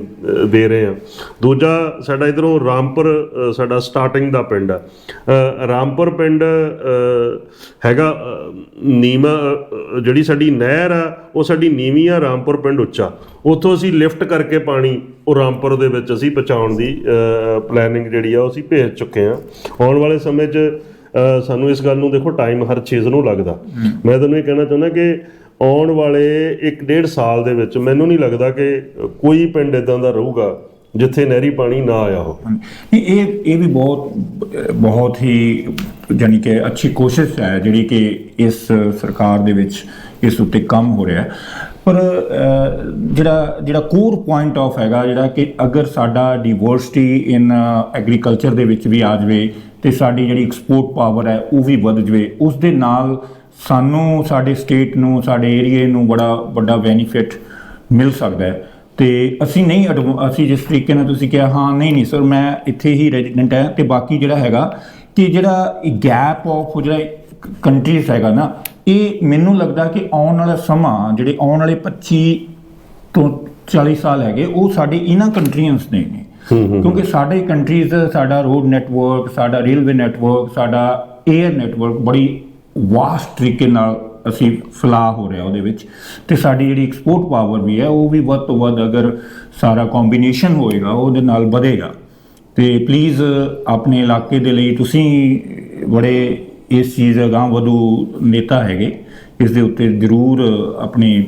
ਦੇ ਰਹੇ ਹਾਂ। ਦੂਜਾ ਸਾਡਾ ਇਧਰੋਂ ਰਾਮਪੁਰ ਸਾਡਾ ਸਟਾਰਟਿੰਗ ਦਾ ਪਿੰਡ ਆ ਰਾਮਪੁਰ ਪਿੰਡ ਹੈਗਾ ਅ, ਨੀਮਾ ਜਿਹੜੀ ਸਾਡੀ ਨਹਿਰ ਆ ਉਹ ਸਾਡੀ ਨੀਵੀਂ ਆ ਰਾਮਪੁਰ ਪਿੰਡ ਉੱਚਾ। ਉੱਥੋਂ ਅਸੀਂ ਲਿਫਟ ਕਰਕੇ ਪਾਣੀ ਉਹ ਰਾਮਪੁਰ ਦੇ ਵਿੱਚ ਅਸੀਂ ਪਹੁੰਚਾਉਣ ਦੀ ਪਲੈਨਿੰਗ ਜਿਹੜੀ ਆ ਉਹ ਅਸੀਂ ਭੇਜ ਚੁੱਕੇ ਆ ਆਉਣ ਵਾਲੇ ਸਮੇਂ 'ਚ ਸਾਨੂੰ ਇਸ ਗੱਲ ਨੂੰ ਦੇਖੋ ਟਾਈਮ ਹਰ ਚੀਜ਼ ਨੂੰ ਲੱਗਦਾ। ਮੈਂ ਤੁਹਾਨੂੰ ਇਹ ਕਹਿਣਾ ਚਾਹੁੰਦਾ ਕਿ ਆਉਣ ਵਾਲੇ 1.5 ਸਾਲ ਦੇ ਵਿੱਚ ਮੈਨੂੰ ਨਹੀਂ ਲੱਗਦਾ ਕਿ ਕੋਈ ਪਿੰਡ ਇਦਾਂ ਦਾ ਰਹੂਗਾ ਜਿੱਥੇ ਨਹਿਰੀ ਪਾਣੀ ਨਾ ਆਇਆ ਹੋ। ਨਹੀਂ, ਇਹ ਇਹ ਵੀ ਬਹੁਤ ਬਹੁਤ ਹੀ ਜਾਨੀ ਕਿ ਅੱਛੀ ਕੋਸ਼ਿਸ਼ ਹੈ ਜਿਹੜੀ ਕਿ ਇਸ ਸਰਕਾਰ ਦੇ ਵਿੱਚ ਇਸ ਉੱਤੇ ਕੰਮ ਹੋ ਰਿਹਾ ਪਰ ਜਿਹੜਾ ਜਿਹੜਾ ਕੋਰ ਪੁਆਇੰਟ ਆਫ ਹੈਗਾ ਜਿਹੜਾ ਕਿ ਅਗਰ ਸਾਡਾ ਡਿਵਰਸਿਟੀ ਇਨ ਐਗਰੀਕਲਚਰ ਦੇ ਵਿੱਚ ਵੀ ਆ ਜਾਵੇ ਤੇ ਸਾਡੀ ਜਿਹੜੀ ਐਕਸਪੋਰਟ ਪਾਵਰ ਹੈ, ਉਹ ਵੀ ਵੱਧ ਜਾਵੇ। ਉਸ ਦੇ ਨਾਲ ਸਾਨੂੰ ਸਾਡੇ ਸਟੇਟ ਨੂੰ, ਸਾਡੇ ਏਰੀਏ ਨੂੰ ਬੜਾ ਵੱਡਾ ਬੈਨੀਫਿਟ ਮਿਲ ਸਕਦਾ ਹੈ। ਤੇ ਅਸੀਂ ਨਹੀਂ ਅਡਵ- ਅਸੀਂ ਜਿਸ ਤਰੀਕੇ ਨਾਲ ਤੁਸੀਂ ਕਿਹਾ, ਹਾਂ, ਨਹੀਂ ਨਹੀਂ ਸਰ ਮੈਂ ਇੱਥੇ ਹੀ ਰੈਜ਼ੀਡੈਂਟ ਹਾਂ ਤੇ ਬਾਕੀ ਜਿਹੜਾ ਹੈਗਾ ਕਿ ਜਿਹੜਾ ਗੈਪ ਆਫ ਜਿਹੜਾ ਕੰਟਰੀਜ਼ ਹੈਗਾ ਨਾ, ਇਹ ਮੈਨੂੰ ਲੱਗਦਾ ਕਿ ਆਉਣ ਵਾਲਾ ਸਮਾਂ, ਜਿਹੜੇ ਆਉਣ ਵਾਲੇ 25 ਤੋਂ 40 ਸਾਲ ਹੈਗੇ, ਉਹ ਸਾਡੇ ਇਹਨਾਂ ਕੰਟਰੀਆਂ ਦੇ ਨੇ। ਕਿਉਂਕਿ ਸਾਡੇ ਕੰਟਰੀਜ਼, ਸਾਡਾ ਰੋਡ ਨੈਟਵਰਕ, ਸਾਡਾ ਰੇਲਵੇ ਨੈਟਵਰਕ, ਸਾਡਾ 에ਅਰ ਨੈਟਵਰਕ ਬੜੀ ਵਾਸਟ ਤਰੀਕੇ ਨਾਲ ਅਸੀਂ ਫਲਾ ਹੋ ਰਿਹਾ ਉਹਦੇ ਵਿੱਚ। ਤੇ ਸਾਡੀ ਜਿਹੜੀ ਐਕਸਪੋਰਟ ਪਾਵਰ ਵੀ ਹੈ, ਉਹ ਵੀ ਵੱਧ ਤੋਂ ਵੱਧ ਅਗਰ ਸਾਰਾ ਕੰਬੀਨੇਸ਼ਨ ਹੋਏਗਾ, ਉਹਦੇ ਨਾਲ ਵਧੇਗਾ। ਤੇ ਪਲੀਜ਼ ਆਪਣੇ ਇਲਾਕੇ ਦੇ ਲਈ ਤੁਸੀਂ ਬੜੇ ਇਸ ਚੀਜ਼ ਅਗਾਂਹ ਵਧੂ ਨੇਤਾ ਹੈਗੇ। ਇਸ ਦੇ ਉੱਤੇ ਜ਼ਰੂਰ ਆਪਣੀ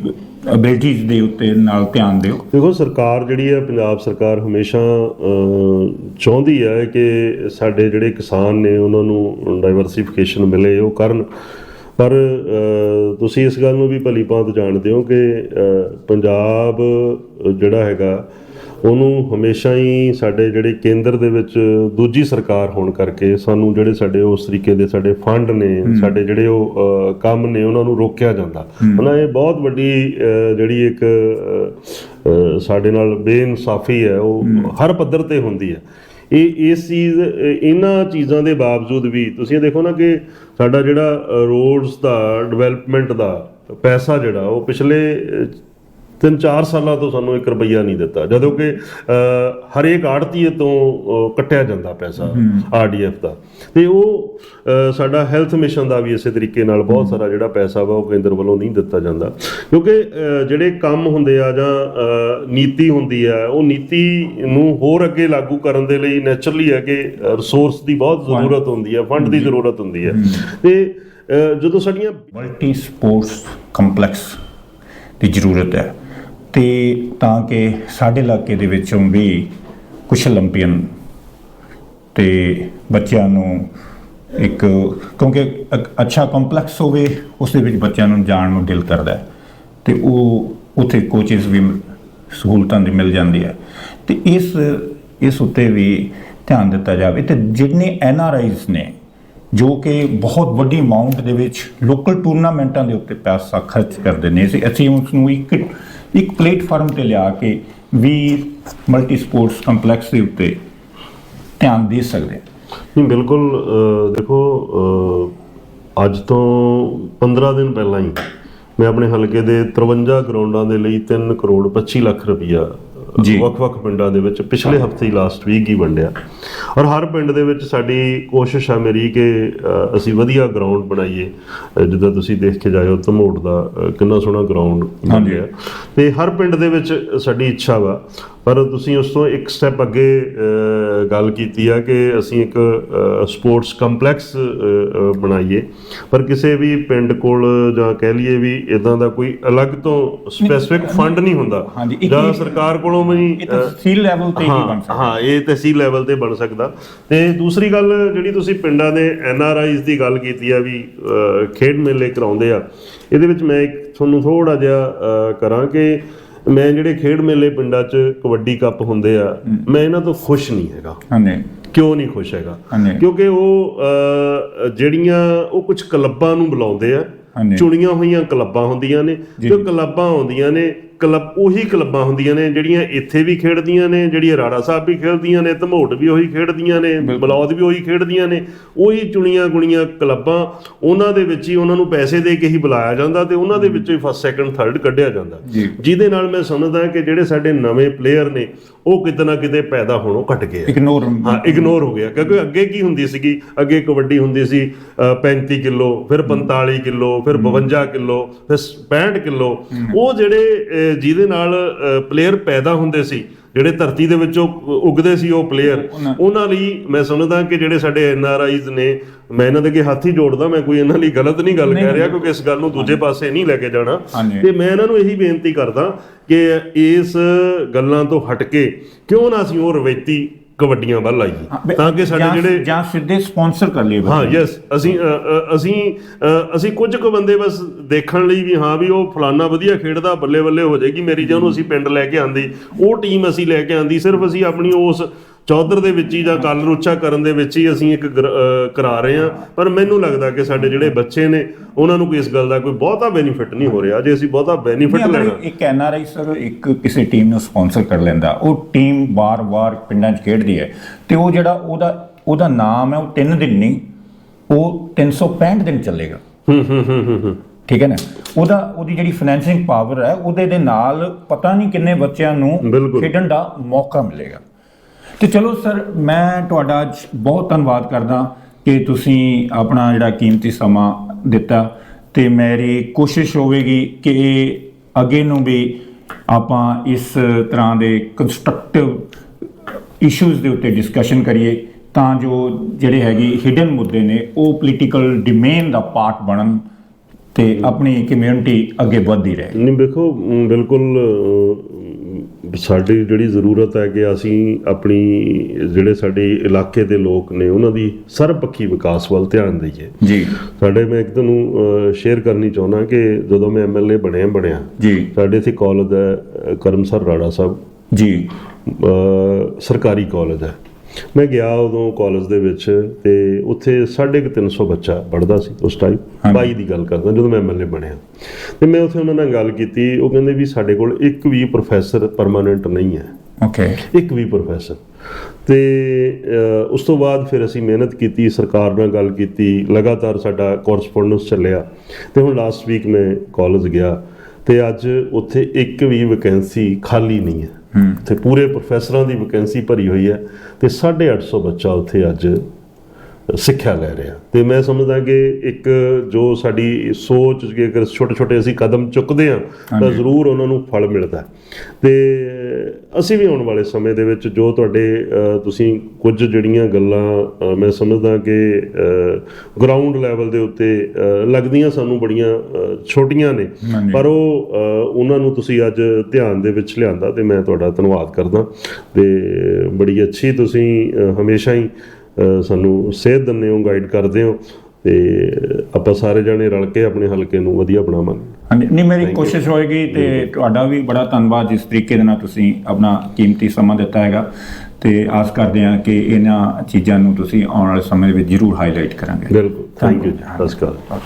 ਅਬਿਲਿਟੀਜ਼ ਦੇ ਉੱਤੇ ਨਾਲ ਧਿਆਨ ਦਿਓ। ਦੇਖੋ, ਸਰਕਾਰ ਜਿਹੜੀ ਹੈ, ਪੰਜਾਬ ਸਰਕਾਰ ਹਮੇਸ਼ਾ ਚਾਹੁੰਦੀ ਹੈ ਕਿ ਸਾਡੇ ਜਿਹੜੇ ਕਿਸਾਨ ਨੇ, ਉਹਨਾਂ ਨੂੰ ਡਾਈਵਰਸਿਫਿਕੇਸ਼ਨ ਮਿਲੇ, ਉਹ ਕਰਨ। ਪਰ ਤੁਸੀਂ ਇਸ ਗੱਲ ਨੂੰ ਵੀ ਭਲੀ ਭਾਂਤ ਜਾਣਦੇ ਹੋ ਕਿ ਪੰਜਾਬ ਜਿਹੜਾ ਹੈਗਾ ਉਹਨੂੰ ਹਮੇਸ਼ਾ ਹੀ ਸਾਡੇ ਜਿਹੜੇ ਕੇਂਦਰ ਦੇ ਵਿੱਚ ਦੂਜੀ ਸਰਕਾਰ ਹੋਣ ਕਰਕੇ ਸਾਨੂੰ ਜਿਹੜੇ ਸਾਡੇ ਉਸ ਤਰੀਕੇ ਦੇ ਸਾਡੇ ਫੰਡ ਨੇ ਸਾਡੇ ਜਿਹੜੇ ਉਹ ਕੰਮ ਨੇ ਉਹਨਾਂ ਨੂੰ ਰੋਕਿਆ ਜਾਂਦਾ। ਹਨਾ ਇਹ ਬਹੁਤ ਵੱਡੀ ਜਿਹੜੀ ਇੱਕ ਸਾਡੇ ਨਾਲ ਬੇਇਨਸਾਫੀ ਹੈ ਉਹ ਹਰ ਪੱਧਰ ਤੇ ਹੁੰਦੀ ਹੈ। ਇਹ ਇਸ ਚੀਜ਼ ਇਹਨਾਂ ਚੀਜ਼ਾਂ ਦੇ ਬਾਵਜੂਦ ਵੀ ਤੁਸੀਂ ਇਹ ਦੇਖੋ ਨਾ ਕਿ ਸਾਡਾ ਜਿਹੜਾ ਰੋਡਸ ਦਾ ਡਿਵੈਲਪਮੈਂਟ ਦਾ ਪੈਸਾ ਜਿਹੜਾ ਉਹ ਪਿਛਲੇ ਤਿੰਨ ਚਾਰ ਸਾਲਾਂ ਤੋਂ ਸਾਨੂੰ 1 ਰੁਪਈਆ ਨਹੀਂ ਦਿੱਤਾ। ਜਦੋਂ ਕਿ ਹਰੇਕ ਆੜਤੀਏ ਤੋਂ ਕੱਟਿਆ ਜਾਂਦਾ ਪੈਸਾ ਆਰਡੀਐਫ ਦਾ। ਤੇ ਉਹ ਸਾਡਾ ਹੈਲਥ ਮਿਸ਼ਨ ਦਾ ਵੀ ਇਸੇ ਤਰੀਕੇ ਨਾਲ ਬਹੁਤ ਸਾਰਾ ਜਿਹੜਾ ਪੈਸਾ ਵਾ ਉਹ ਕੇਂਦਰ ਵੱਲੋਂ ਨਹੀਂ ਦਿੱਤਾ ਜਾਂਦਾ। ਕਿਉਂਕਿ ਜਿਹੜੇ ਕੰਮ ਹੁੰਦੇ ਆ ਜਾਂ ਨੀਤੀ ਹੁੰਦੀ ਆ ਉਹ ਨੀਤੀ ਨੂੰ ਹੋਰ ਅੱਗੇ ਲਾਗੂ ਕਰਨ ਦੇ ਲਈ ਨੇਚਰਲੀ ਹੈ ਕਿ ਰਿਸੋਰਸ ਦੀ ਬਹੁਤ ਜ਼ਰੂਰਤ ਹੁੰਦੀ ਹੈ ਫੰਡ ਦੀ ਜ਼ਰੂਰਤ ਹੁੰਦੀ ਹੈ। ਤੇ ਜਦੋਂ ਸਾਡੀਆਂ ਮਲਟੀ ਸਪੋਰਟਸ ਕੰਪਲੈਕਸ ਦੀ ਜ਼ਰੂਰਤ ਹੈ। ਤੇ ਤਾਂ ਕਿ ਸਾਡੇ ਇਲਾਕੇ ਦੇ ਵਿੱਚੋਂ ਵੀ ਕੁਝ 올림픽ਨ ਤੇ ਬੱਚਿਆਂ ਨੂੰ ਇੱਕ, ਕਿਉਂਕਿ ਅੱਛਾ ਕੰਪਲੈਕਸ ਹੋਵੇ, ਉਸ ਦੇ ਵਿੱਚ ਬੱਚਿਆਂ ਨੂੰ ਜਾਣ ਨੂੰ ਦਿਲ ਕਰਦਾ ਤੇ ਉਹ ਉਥੇ ਕੋਚਿਸ ਵੀ ਸਹੂਲਤਾਂ ਦੀ ਮਿਲ ਜਾਂਦੀ ਹੈ। ਤੇ ਇਸ ਇਸ ਉੱਤੇ ਵੀ ਧਿਆਨ ਦਿੱਤਾ ਜਾਵੇ ਤੇ ਜਿੰਨੇ ਐਨ ਆਰ ਆਈਜ਼ ਨੇ, ਜੋ ਕਿ ਬਹੁਤ ਵੱਡੀ ਅਮਾਉਂਟ ਦੇ ਵਿੱਚ ਲੋਕਲ ਟੂਰਨਾਮੈਂਟਾਂ ਦੇ ਉੱਤੇ ਪੈਸਾ ਖਰਚ ਕਰਦੇ ਨੇ, ਅਸੀਂ ਉਸ ਨੂੰ ਇੱਕ ਇੱਕ ਪਲੇਟਫਾਰਮ ਤੇ ਲਿਆ ਕੇ ਵੀ ਮਲਟੀ ਸਪੋਰਟਸ ਕੰਪਲੈਕਸ ਦੇ ਉੱਤੇ ਧਿਆਨ ਦੇ ਸਕਦੇ ਨਹੀਂ, ਬਿਲਕੁਲ ਦੇਖੋ ਅੱਜ ਤੋਂ 15 ਦਿਨ ਪਹਿਲਾਂ ਹੀ ਮੈਂ ਆਪਣੇ ਹਲਕੇ ਦੇ 53 ਗਰਾਊਂਡਾਂ ਦੇ ਲਈ 3 ਕਰੋੜ 25 ਲੱਖ ਰੁਪਈਆ ਵੱਖ-ਵੱਖ ਪਿੰਡਾਂ ਦੇ ਵਿੱਚ ਪਿਛਲੇ ਹਫ਼ਤੇ ਹੀ ਲਾਸਟ ਵੀਕ ਹੀ ਵੰਡਿਆ। ਔਰ ਹਰ ਪਿੰਡ ਦੇ ਵਿੱਚ ਸਾਡੀ ਕੋਸ਼ਿਸ਼ ਆ ਮੇਰੀ ਕਿ ਅਸੀਂ ਵਧੀਆ ਗਰਾਊਂਡ ਬਣਾਈਏ। ਜਿੱਦਾਂ ਤੁਸੀਂ ਦੇਖ ਕੇ ਜਾਇਓ ਧਮੋਟ ਦਾ ਕਿੰਨਾ ਸੋਹਣਾ ਗਰਾਊਂਡ ਬਣ ਗਿਆ ਤੇ ਹਰ ਪਿੰਡ ਦੇ ਵਿੱਚ ਸਾਡੀ ਇੱਛਾ ਵਾ ਪਰ ਤੁਸੀਂ ਉਸ ਤੋਂ ਇੱਕ ਸਟੈਪ ਅੱਗੇ ਗੱਲ ਕੀਤੀ ਆ ਕਿ ਅਸੀਂ ਇੱਕ ਸਪੋਰਟਸ ਕੰਪਲੈਕਸ ਬਣਾਈਏ। ਪਰ ਕਿਸੇ ਵੀ ਪਿੰਡ ਕੋਲ ਜਾਂ ਕਹਿ ਲਈਏ ਵੀ ਇਦਾਂ ਦਾ ਕੋਈ ਅਲੱਗ ਤੋਂ ਸਪੈਸੀਫਿਕ ਫੰਡ ਨਹੀਂ ਹੁੰਦਾ। ਜਾਂ ਸਰਕਾਰ ਕੋਲੋਂ ਵੀ ਇਹ ਤਹਿਸੀਲ ਲੈਵਲ ਤੇ ਹੀ ਬਣ ਸਕਦਾ। ਹਾਂ ਇਹ ਤਹਿਸੀਲ ਲੈਵਲ ਤੇ ਬਣ ਸਕਦਾ। ਤੇ ਦੂਸਰੀ ਗੱਲ ਜਿਹੜੀ ਤੁਸੀਂ ਪਿੰਡਾਂ ਦੇ ਐਨ ਆਰ ਆਈਜ਼ ਦੀ ਗੱਲ ਕੀਤੀ ਆ ਵੀ ਖੇਡ ਮੇਲੇ ਕਰਾਉਂਦੇ ਆ ਇਹਦੇ ਵਿੱਚ ਮੈਂ ਇੱਕ ਤੁਹਾਨੂੰ ਥੋੜਾ ਜਿਹਾ ਕਰਾਂ ਕਿ ਮੈਂ ਜਿਹੜੇ ਖੇਡ ਮੇਲੇ ਪਿੰਡਾਂ 'ਚ ਕਬੱਡੀ ਕੱਪ ਹੁੰਦੇ ਆ ਮੈਂ ਇਹਨਾਂ ਤੋਂ ਖੁਸ਼ ਨਹੀਂ ਹੈਗਾ। ਹਾਂਜੀ। ਕਿਉਂ ਨਹੀਂ ਖੁਸ਼ ਹੈਗਾ। ਕਿਉਂਕਿ ਉਹ ਜਿਹੜੀਆਂ ਉਹ ਕੁਝ ਕਲੱਬਾਂ ਨੂੰ ਬੁਲਾਉਂਦੇ ਆ। ਚੁਣੀਆਂ ਹੋਈਆਂ ਕਲੱਬਾਂ ਹੁੰਦੀਆਂ ਨੇ। ਉਹ ਕਲੱਬਾਂ ਆਉਂਦੀਆਂ ਨੇ ਕਲੱਬ ਉਹੀ ਕਲੱਬਾਂ ਹੁੰਦੀਆਂ ਨੇ ਜਿਹੜੀਆਂ ਇੱਥੇ ਵੀ ਖੇਡਦੀਆਂ ਨੇ ਜਿਹੜੀਆਂ ਰਾੜਾ ਸਾਹਿਬ ਵੀ ਖੇਡਦੀਆਂ ਨੇ ਧਮੋਟ ਵੀ ਉਹੀ ਖੇਡਦੀਆਂ ਨੇ ਬਲੌਦ ਵੀ ਉਹੀ ਖੇਡਦੀਆਂ ਨੇ ਉਹੀ ਚੁਣੀਆਂ ਗੁਣੀਆਂ ਕਲੱਬਾਂ ਉਹਨਾਂ ਦੇ ਵਿੱਚ ਹੀ ਉਹਨਾਂ ਨੂੰ ਪੈਸੇ ਦੇ ਕੇ ਹੀ ਬੁਲਾਇਆ ਜਾਂਦਾ ਤੇ ਉਹਨਾਂ ਦੇ ਵਿੱਚੋਂ ਹੀ ਫਸਟ ਸੈਕੰਡ ਥਰਡ ਕੱਢਿਆ ਜਾਂਦਾ। ਜਿਹਦੇ ਨਾਲ ਮੈਂ ਸਮਝਦਾ ਕਿ ਜਿਹੜੇ ਸਾਡੇ ਨਵੇਂ ਪਲੇਅਰ ਨੇ ਉਹ ਕਿਤੇ ਨਾ ਕਿਤੇ ਪੈਦਾ ਹੋਣੋਂ ਘਟ ਗਏ ਆ ਇਗਨੋਰ ਹਾਂ। ਇਗਨੋਰ ਹੋ ਗਿਆ। ਕਿਉਂਕਿ ਅੱਗੇ ਕੀ ਹੁੰਦੀ ਸੀਗੀ? ਅੱਗੇ ਕਬੱਡੀ ਹੁੰਦੀ ਸੀ ਅ, 35 ਕਿਲੋ ਫਿਰ 45 ਕਿਲੋ ਫਿਰ 52 ਕਿਲੋ ਫਿਰ 65 ਕਿਲੋ। ਉਹ ਜਿਹੜੇ ਜਿਹਦੇ ਨਾਲ ਪਲੇਅਰ ਪੈਦਾ ਹੁੰਦੇ ਸੀ ਜਿਹੜੇ ਧਰਤੀ ਦੇ ਵਿੱਚੋਂ ਉਗਦੇ ਸੀ ਉਹ ਪਲੇਅਰ ਉਹਨਾਂ ਲਈ ਮੈਂ ਸਮਝਦਾ ਕਿ ਜਿਹੜੇ ਸਾਡੇ ਐਨ ਆਰ ਆਈਜ਼ ਨੇ ਮੈਂ ਇਹਨਾਂ ਦੇ ਅੱਗੇ ਹੱਥ ਹੀ ਜੋੜਦਾ ਮੈਂ ਕੋਈ ਇਹਨਾਂ ਲਈ ਗਲਤ ਨਹੀਂ ਗੱਲ ਕਹਿ ਰਿਹਾ ਕਿਉਂਕਿ ਇਸ ਗੱਲ ਨੂੰ ਦੂਜੇ ਪਾਸੇ ਨਹੀਂ ਲੈ ਕੇ ਜਾਣਾ। ਤੇ ਮੈਂ ਇਹਨਾਂ ਨੂੰ ਇਹੀ ਬੇਨਤੀ ਕਰਦਾ ਕਿ ਇਸ ਗੱਲਾਂ ਤੋਂ ਹਟ ਕੇ ਕਿਉਂ ਨਾ ਅਸੀਂ ਉਹ ਰਵਾਇਤੀ ਕਬੱਡੀਆਂ ਵੱਲ ਆਈਏ ਤਾਂ ਕਿ ਸਾਡੇ ਜਿਹੜੇ ਜਾਂ ਸਿੱਧੇ ਸਪਾਂਸਰ ਕਰ ਲਈਏ ਹਾਂ ਯੈਸ ਅਸੀਂ ਅਸੀਂ ਅਸੀਂ ਕੁਝ ਕੁ ਬੰਦੇ ਬਸ ਦੇਖਣ ਲਈ ਵੀ ਹਾਂ ਵੀ ਉਹ ਫਲਾਨਾ ਵਧੀਆ ਖੇਡਦਾ ਬੱਲੇ ਬੱਲੇ ਹੋ ਜਾਏਗੀ ਮੇਰੀ ਜੇ ਉਹਨੂੰ ਅਸੀਂ ਪਿੰਡ ਲੈ ਕੇ ਆਂਦੀ। ਉਹ ਟੀਮ ਅਸੀਂ ਲੈ ਕੇ ਆਂਦੀ ਸਿਰਫ ਅਸੀਂ ਆਪਣੀ ਉਸ ਚੌਧਰ ਦੇ ਵਿੱਚ ਹੀ ਜਾਂ ਕੱਲ ਰੁੱਚਾ ਕਰਨ ਦੇ ਵਿੱਚ ਹੀ ਅਸੀਂ ਇੱਕ ਕਰਾ ਰਹੇ ਹਾਂ। ਪਰ ਮੈਨੂੰ ਲੱਗਦਾ ਕਿ ਸਾਡੇ ਜਿਹੜੇ ਬੱਚੇ ਨੇ ਉਹਨਾਂ ਨੂੰ ਕੋਈ ਇਸ ਗੱਲ ਦਾ ਕੋਈ ਬਹੁਤਾ ਬੈਨੀਫਿਟ ਨਹੀਂ ਹੋ ਰਿਹਾ। ਜੇ ਅਸੀਂ ਬਹੁਤਾ ਬੈਨੀਫਿਟ ਲੈਣਾ ਇੱਕ ਐਨਆਰਆਈ ਸਰ ਇੱਕ ਕਿਸੇ ਟੀਮ ਨੂੰ ਸਪਾਂਸਰ ਕਰ ਲੈਂਦਾ। ਉਹ ਟੀਮ ਵਾਰ-ਵਾਰ ਪਿੰਡਾਂ 'ਚ ਖੇਡਦੀ ਹੈ। ਤੇ ਉਹ ਜਿਹੜਾ ਉਹਦਾ ਉਹਦਾ ਨਾਮ ਹੈ ਉਹ 3 ਦਿਨ ਨਹੀਂ ਉਹ 365 ਦਿਨ ਚੱਲੇਗਾ। ਹੂੰ ਹੂੰ ਹੂੰ ਹੂੰ ਠੀਕ ਹੈ ਨਾ? ਉਹਦਾ ਉਹਦੀ ਜਿਹੜੀ ਫਾਈਨੈਂਸਿੰਗ ਪਾਵਰ ਹੈ ਉਹਦੇ ਦੇ ਨਾਲ ਪਤਾ ਨਹੀਂ ਕਿੰਨੇ ਬੱਚਿਆਂ ਨੂੰ। ਖੇਡਣ ਦਾ ਮੌਕਾ ਮਿਲੇਗਾ। ਤੇ ਚਲੋ ਸਰ, ਮੈਂ ਤੁਹਾਡਾ ਅੱਜ ਬਹੁਤ ਧੰਨਵਾਦ ਕਰਦਾ ਕਿ ਤੁਸੀਂ ਆਪਣਾ ਜਿਹੜਾ ਕੀਮਤੀ ਸਮਾਂ ਦਿੱਤਾ ਤੇ ਮੇਰੀ ਕੋਸ਼ਿਸ਼ ਹੋਵੇਗੀ ਕਿ ਅੱਗੇ ਨੂੰ ਵੀ ਆਪਾਂ ਇਸ ਤਰ੍ਹਾਂ ਦੇ ਕੰਸਟਰਕਟਿਵ ਇਸ਼ੂਜ਼ ਦੇ ਉੱਤੇ ਡਿਸਕਸ਼ਨ ਕਰੀਏ ਤਾਂ ਜੋ ਜਿਹੜੇ ਹੈਗੇ ਹਿਡਨ ਮੁੱਦੇ ਨੇ, ਉਹ ਪੋਲੀਟੀਕਲ ਡਿਮੇਨ ਦਾ ਪਾਰਟ ਬਣਨ ਤੇ ਆਪਣੀ ਕਮਿਊਨਿਟੀ ਅੱਗੇ ਵਧਦੀ ਰਹੇ। ਨਹੀਂ ਵੇਖੋ ਬਿਲਕੁਲ ਸਾਡੀ ਜਿਹੜੀ ਜ਼ਰੂਰਤ ਹੈ ਕਿ ਅਸੀਂ ਆਪਣੀ ਜਿਹੜੇ ਸਾਡੇ ਇਲਾਕੇ ਦੇ ਲੋਕ ਨੇ ਉਹਨਾਂ ਦੀ ਸਰਬਪੱਖੀ ਵਿਕਾਸ ਵੱਲ ਧਿਆਨ ਦਈਏ। ਜੀ। ਸਾਡੇ ਮੈਂ ਇੱਕ ਤੁਹਾਨੂੰ ਸ਼ੇਅਰ ਕਰਨੀ ਚਾਹੁੰਦਾ ਕਿ ਜਦੋਂ ਮੈਂ ਐਮਐਲਏ ਬਣਿਆ ਬਣਿਆ ਜੀ। ਸਾਡੇ ਇੱਥੇ ਕਾਲਜ ਹੈ ਕਰਮਸਰ ਰਾੜਾ ਸਾਹਿਬ। ਜੀ। ਸਰਕਾਰੀ ਕਾਲਜ ਹੈ। ਮੈਂ ਗਿਆ ਉਦੋਂ ਕਾਲਜ ਦੇ ਵਿੱਚ ਤੇ ਉੱਥੇ 350 ਬੱਚਾ ਪੜ੍ਹਦਾ ਸੀ ਉਸ ਟਾਈਮ। 22 ਦੀ ਗੱਲ ਕਰਦਾ ਜਦੋਂ ਮੈਂ ਐਮਐਲਏ ਬਣਿਆ। ਤੇ ਮੈਂ ਉੱਥੇ ਉਹਨਾਂ ਨਾਲ ਗੱਲ ਕੀਤੀ ਉਹ ਕਹਿੰਦੇ ਵੀ ਸਾਡੇ ਕੋਲ ਇੱਕ ਵੀ ਪ੍ਰੋਫੈਸਰ ਪਰਮਾਨੈਂਟ ਨਹੀਂ ਹੈ। ਓਕੇ ਇੱਕ ਵੀ ਪ੍ਰੋਫੈਸਰ ਤੇ ਉਸ ਤੋਂ ਬਾਅਦ ਫਿਰ ਅਸੀਂ ਮਿਹਨਤ ਕੀਤੀ ਸਰਕਾਰ ਨਾਲ ਗੱਲ ਕੀਤੀ ਲਗਾਤਾਰ ਸਾਡਾ ਕੋਰਸਪੋਂਡੈਂਸ ਚੱਲਿਆ। ਤੇ ਹੁਣ ਲਾਸਟ ਵੀਕ ਮੈਂ ਕਾਲਜ ਗਿਆ ਤੇ ਅੱਜ ਉੱਥੇ ਇੱਕ ਵੀ ਵੈਕੈਂਸੀ ਖਾਲੀ ਨਹੀਂ ਹੈ। ਤੇ ਪੂਰੇ ਪ੍ਰੋਫੈਸਰਾਂ ਦੀ ਵੈਕੈਂਸੀ ਭਰੀ ਹੋਈ ਹੈ ਤੇ 850 ਬੱਚਾ ਉੱਥੇ ਅੱਜ ਸਿੱਖਿਆ ਲੈ ਰਿਹਾ ਤੇ ਮੈਂ ਸਮਝਦਾ ਕਿ ਇੱਕ ਜੋ ਸਾਡੀ ਸੋਚ ਕਿ ਅਗਰ ਛੋਟੇ ਛੋਟੇ ਅਸੀਂ ਕਦਮ ਚੁੱਕਦੇ ਹਾਂ ਤਾਂ ਜ਼ਰੂਰ ਉਹਨਾਂ ਨੂੰ ਫਲ ਮਿਲਦਾ। ਤੇ ਅਸੀਂ ਵੀ ਆਉਣ ਵਾਲੇ ਸਮੇਂ ਦੇ ਵਿੱਚ ਜੋ ਤੁਹਾਡੇ ਤੁਸੀਂ ਕੁਝ ਜਿਹੜੀਆਂ ਗੱਲਾਂ ਮੈਂ ਸਮਝਦਾ ਕਿ ਗਰਾਊਂਡ ਲੈਵਲ ਦੇ ਉੱਤੇ ਲੱਗਦੀਆਂ ਸਾਨੂੰ ਬੜੀਆਂ ਛੋਟੀਆਂ ਨੇ। ਪਰ ਉਹ ਉਹਨਾਂ ਨੂੰ ਤੁਸੀਂ ਅੱਜ ਧਿਆਨ ਦੇ ਵਿੱਚ ਲਿਆਂਦਾ ਤੇ ਮੈਂ ਤੁਹਾਡਾ ਧੰਨਵਾਦ ਕਰਦਾ ਤੇ ਬੜੀ ਅੱਛੀ ਤੁਸੀਂ ਹਮੇਸ਼ਾ ਹੀ ਸਾਨੂੰ ਸੇਧ ਦਿੰਦੇ ਹੋ ਗਾਈਡ ਕਰਦੇ ਹੋ ਤੇ ਆਪਾਂ ਸਾਰੇ ਜਣੇ ਰਲ ਕੇ ਆਪਣੇ ਹਲਕੇ ਨੂੰ ਵਧੀਆ ਬਣਾਵਾਂਗੇ। ਹਾਂਜੀ ਨਹੀਂ ਮੇਰੀ ਕੋਸ਼ਿਸ਼ ਹੋਏਗੀ ਤੇ ਤੁਹਾਡਾ ਵੀ ਬੜਾ ਧੰਨਵਾਦ ਜਿਸ ਤਰੀਕੇ ਦੇ ਨਾਲ ਤੁਸੀਂ ਆਪਣਾ ਕੀਮਤੀ ਸਮਾਂ ਦਿੱਤਾ ਹੈਗਾ ਤੇ ਆਸ ਕਰਦੇ ਹਾਂ ਕਿ ਇਹਨਾਂ ਚੀਜ਼ਾਂ ਨੂੰ ਤੁਸੀਂ ਆਉਣ ਵਾਲੇ ਸਮੇਂ ਵਿੱਚ ਜ਼ਰੂਰ ਹਾਈਲਾਈਟ ਕਰਾਂਗੇ। ਬਿਲਕੁਲ। ਥੈਂਕ ਯੂ ਜੀ ਸਤਿ ਸ਼੍ਰੀ ਅਕਾਲ।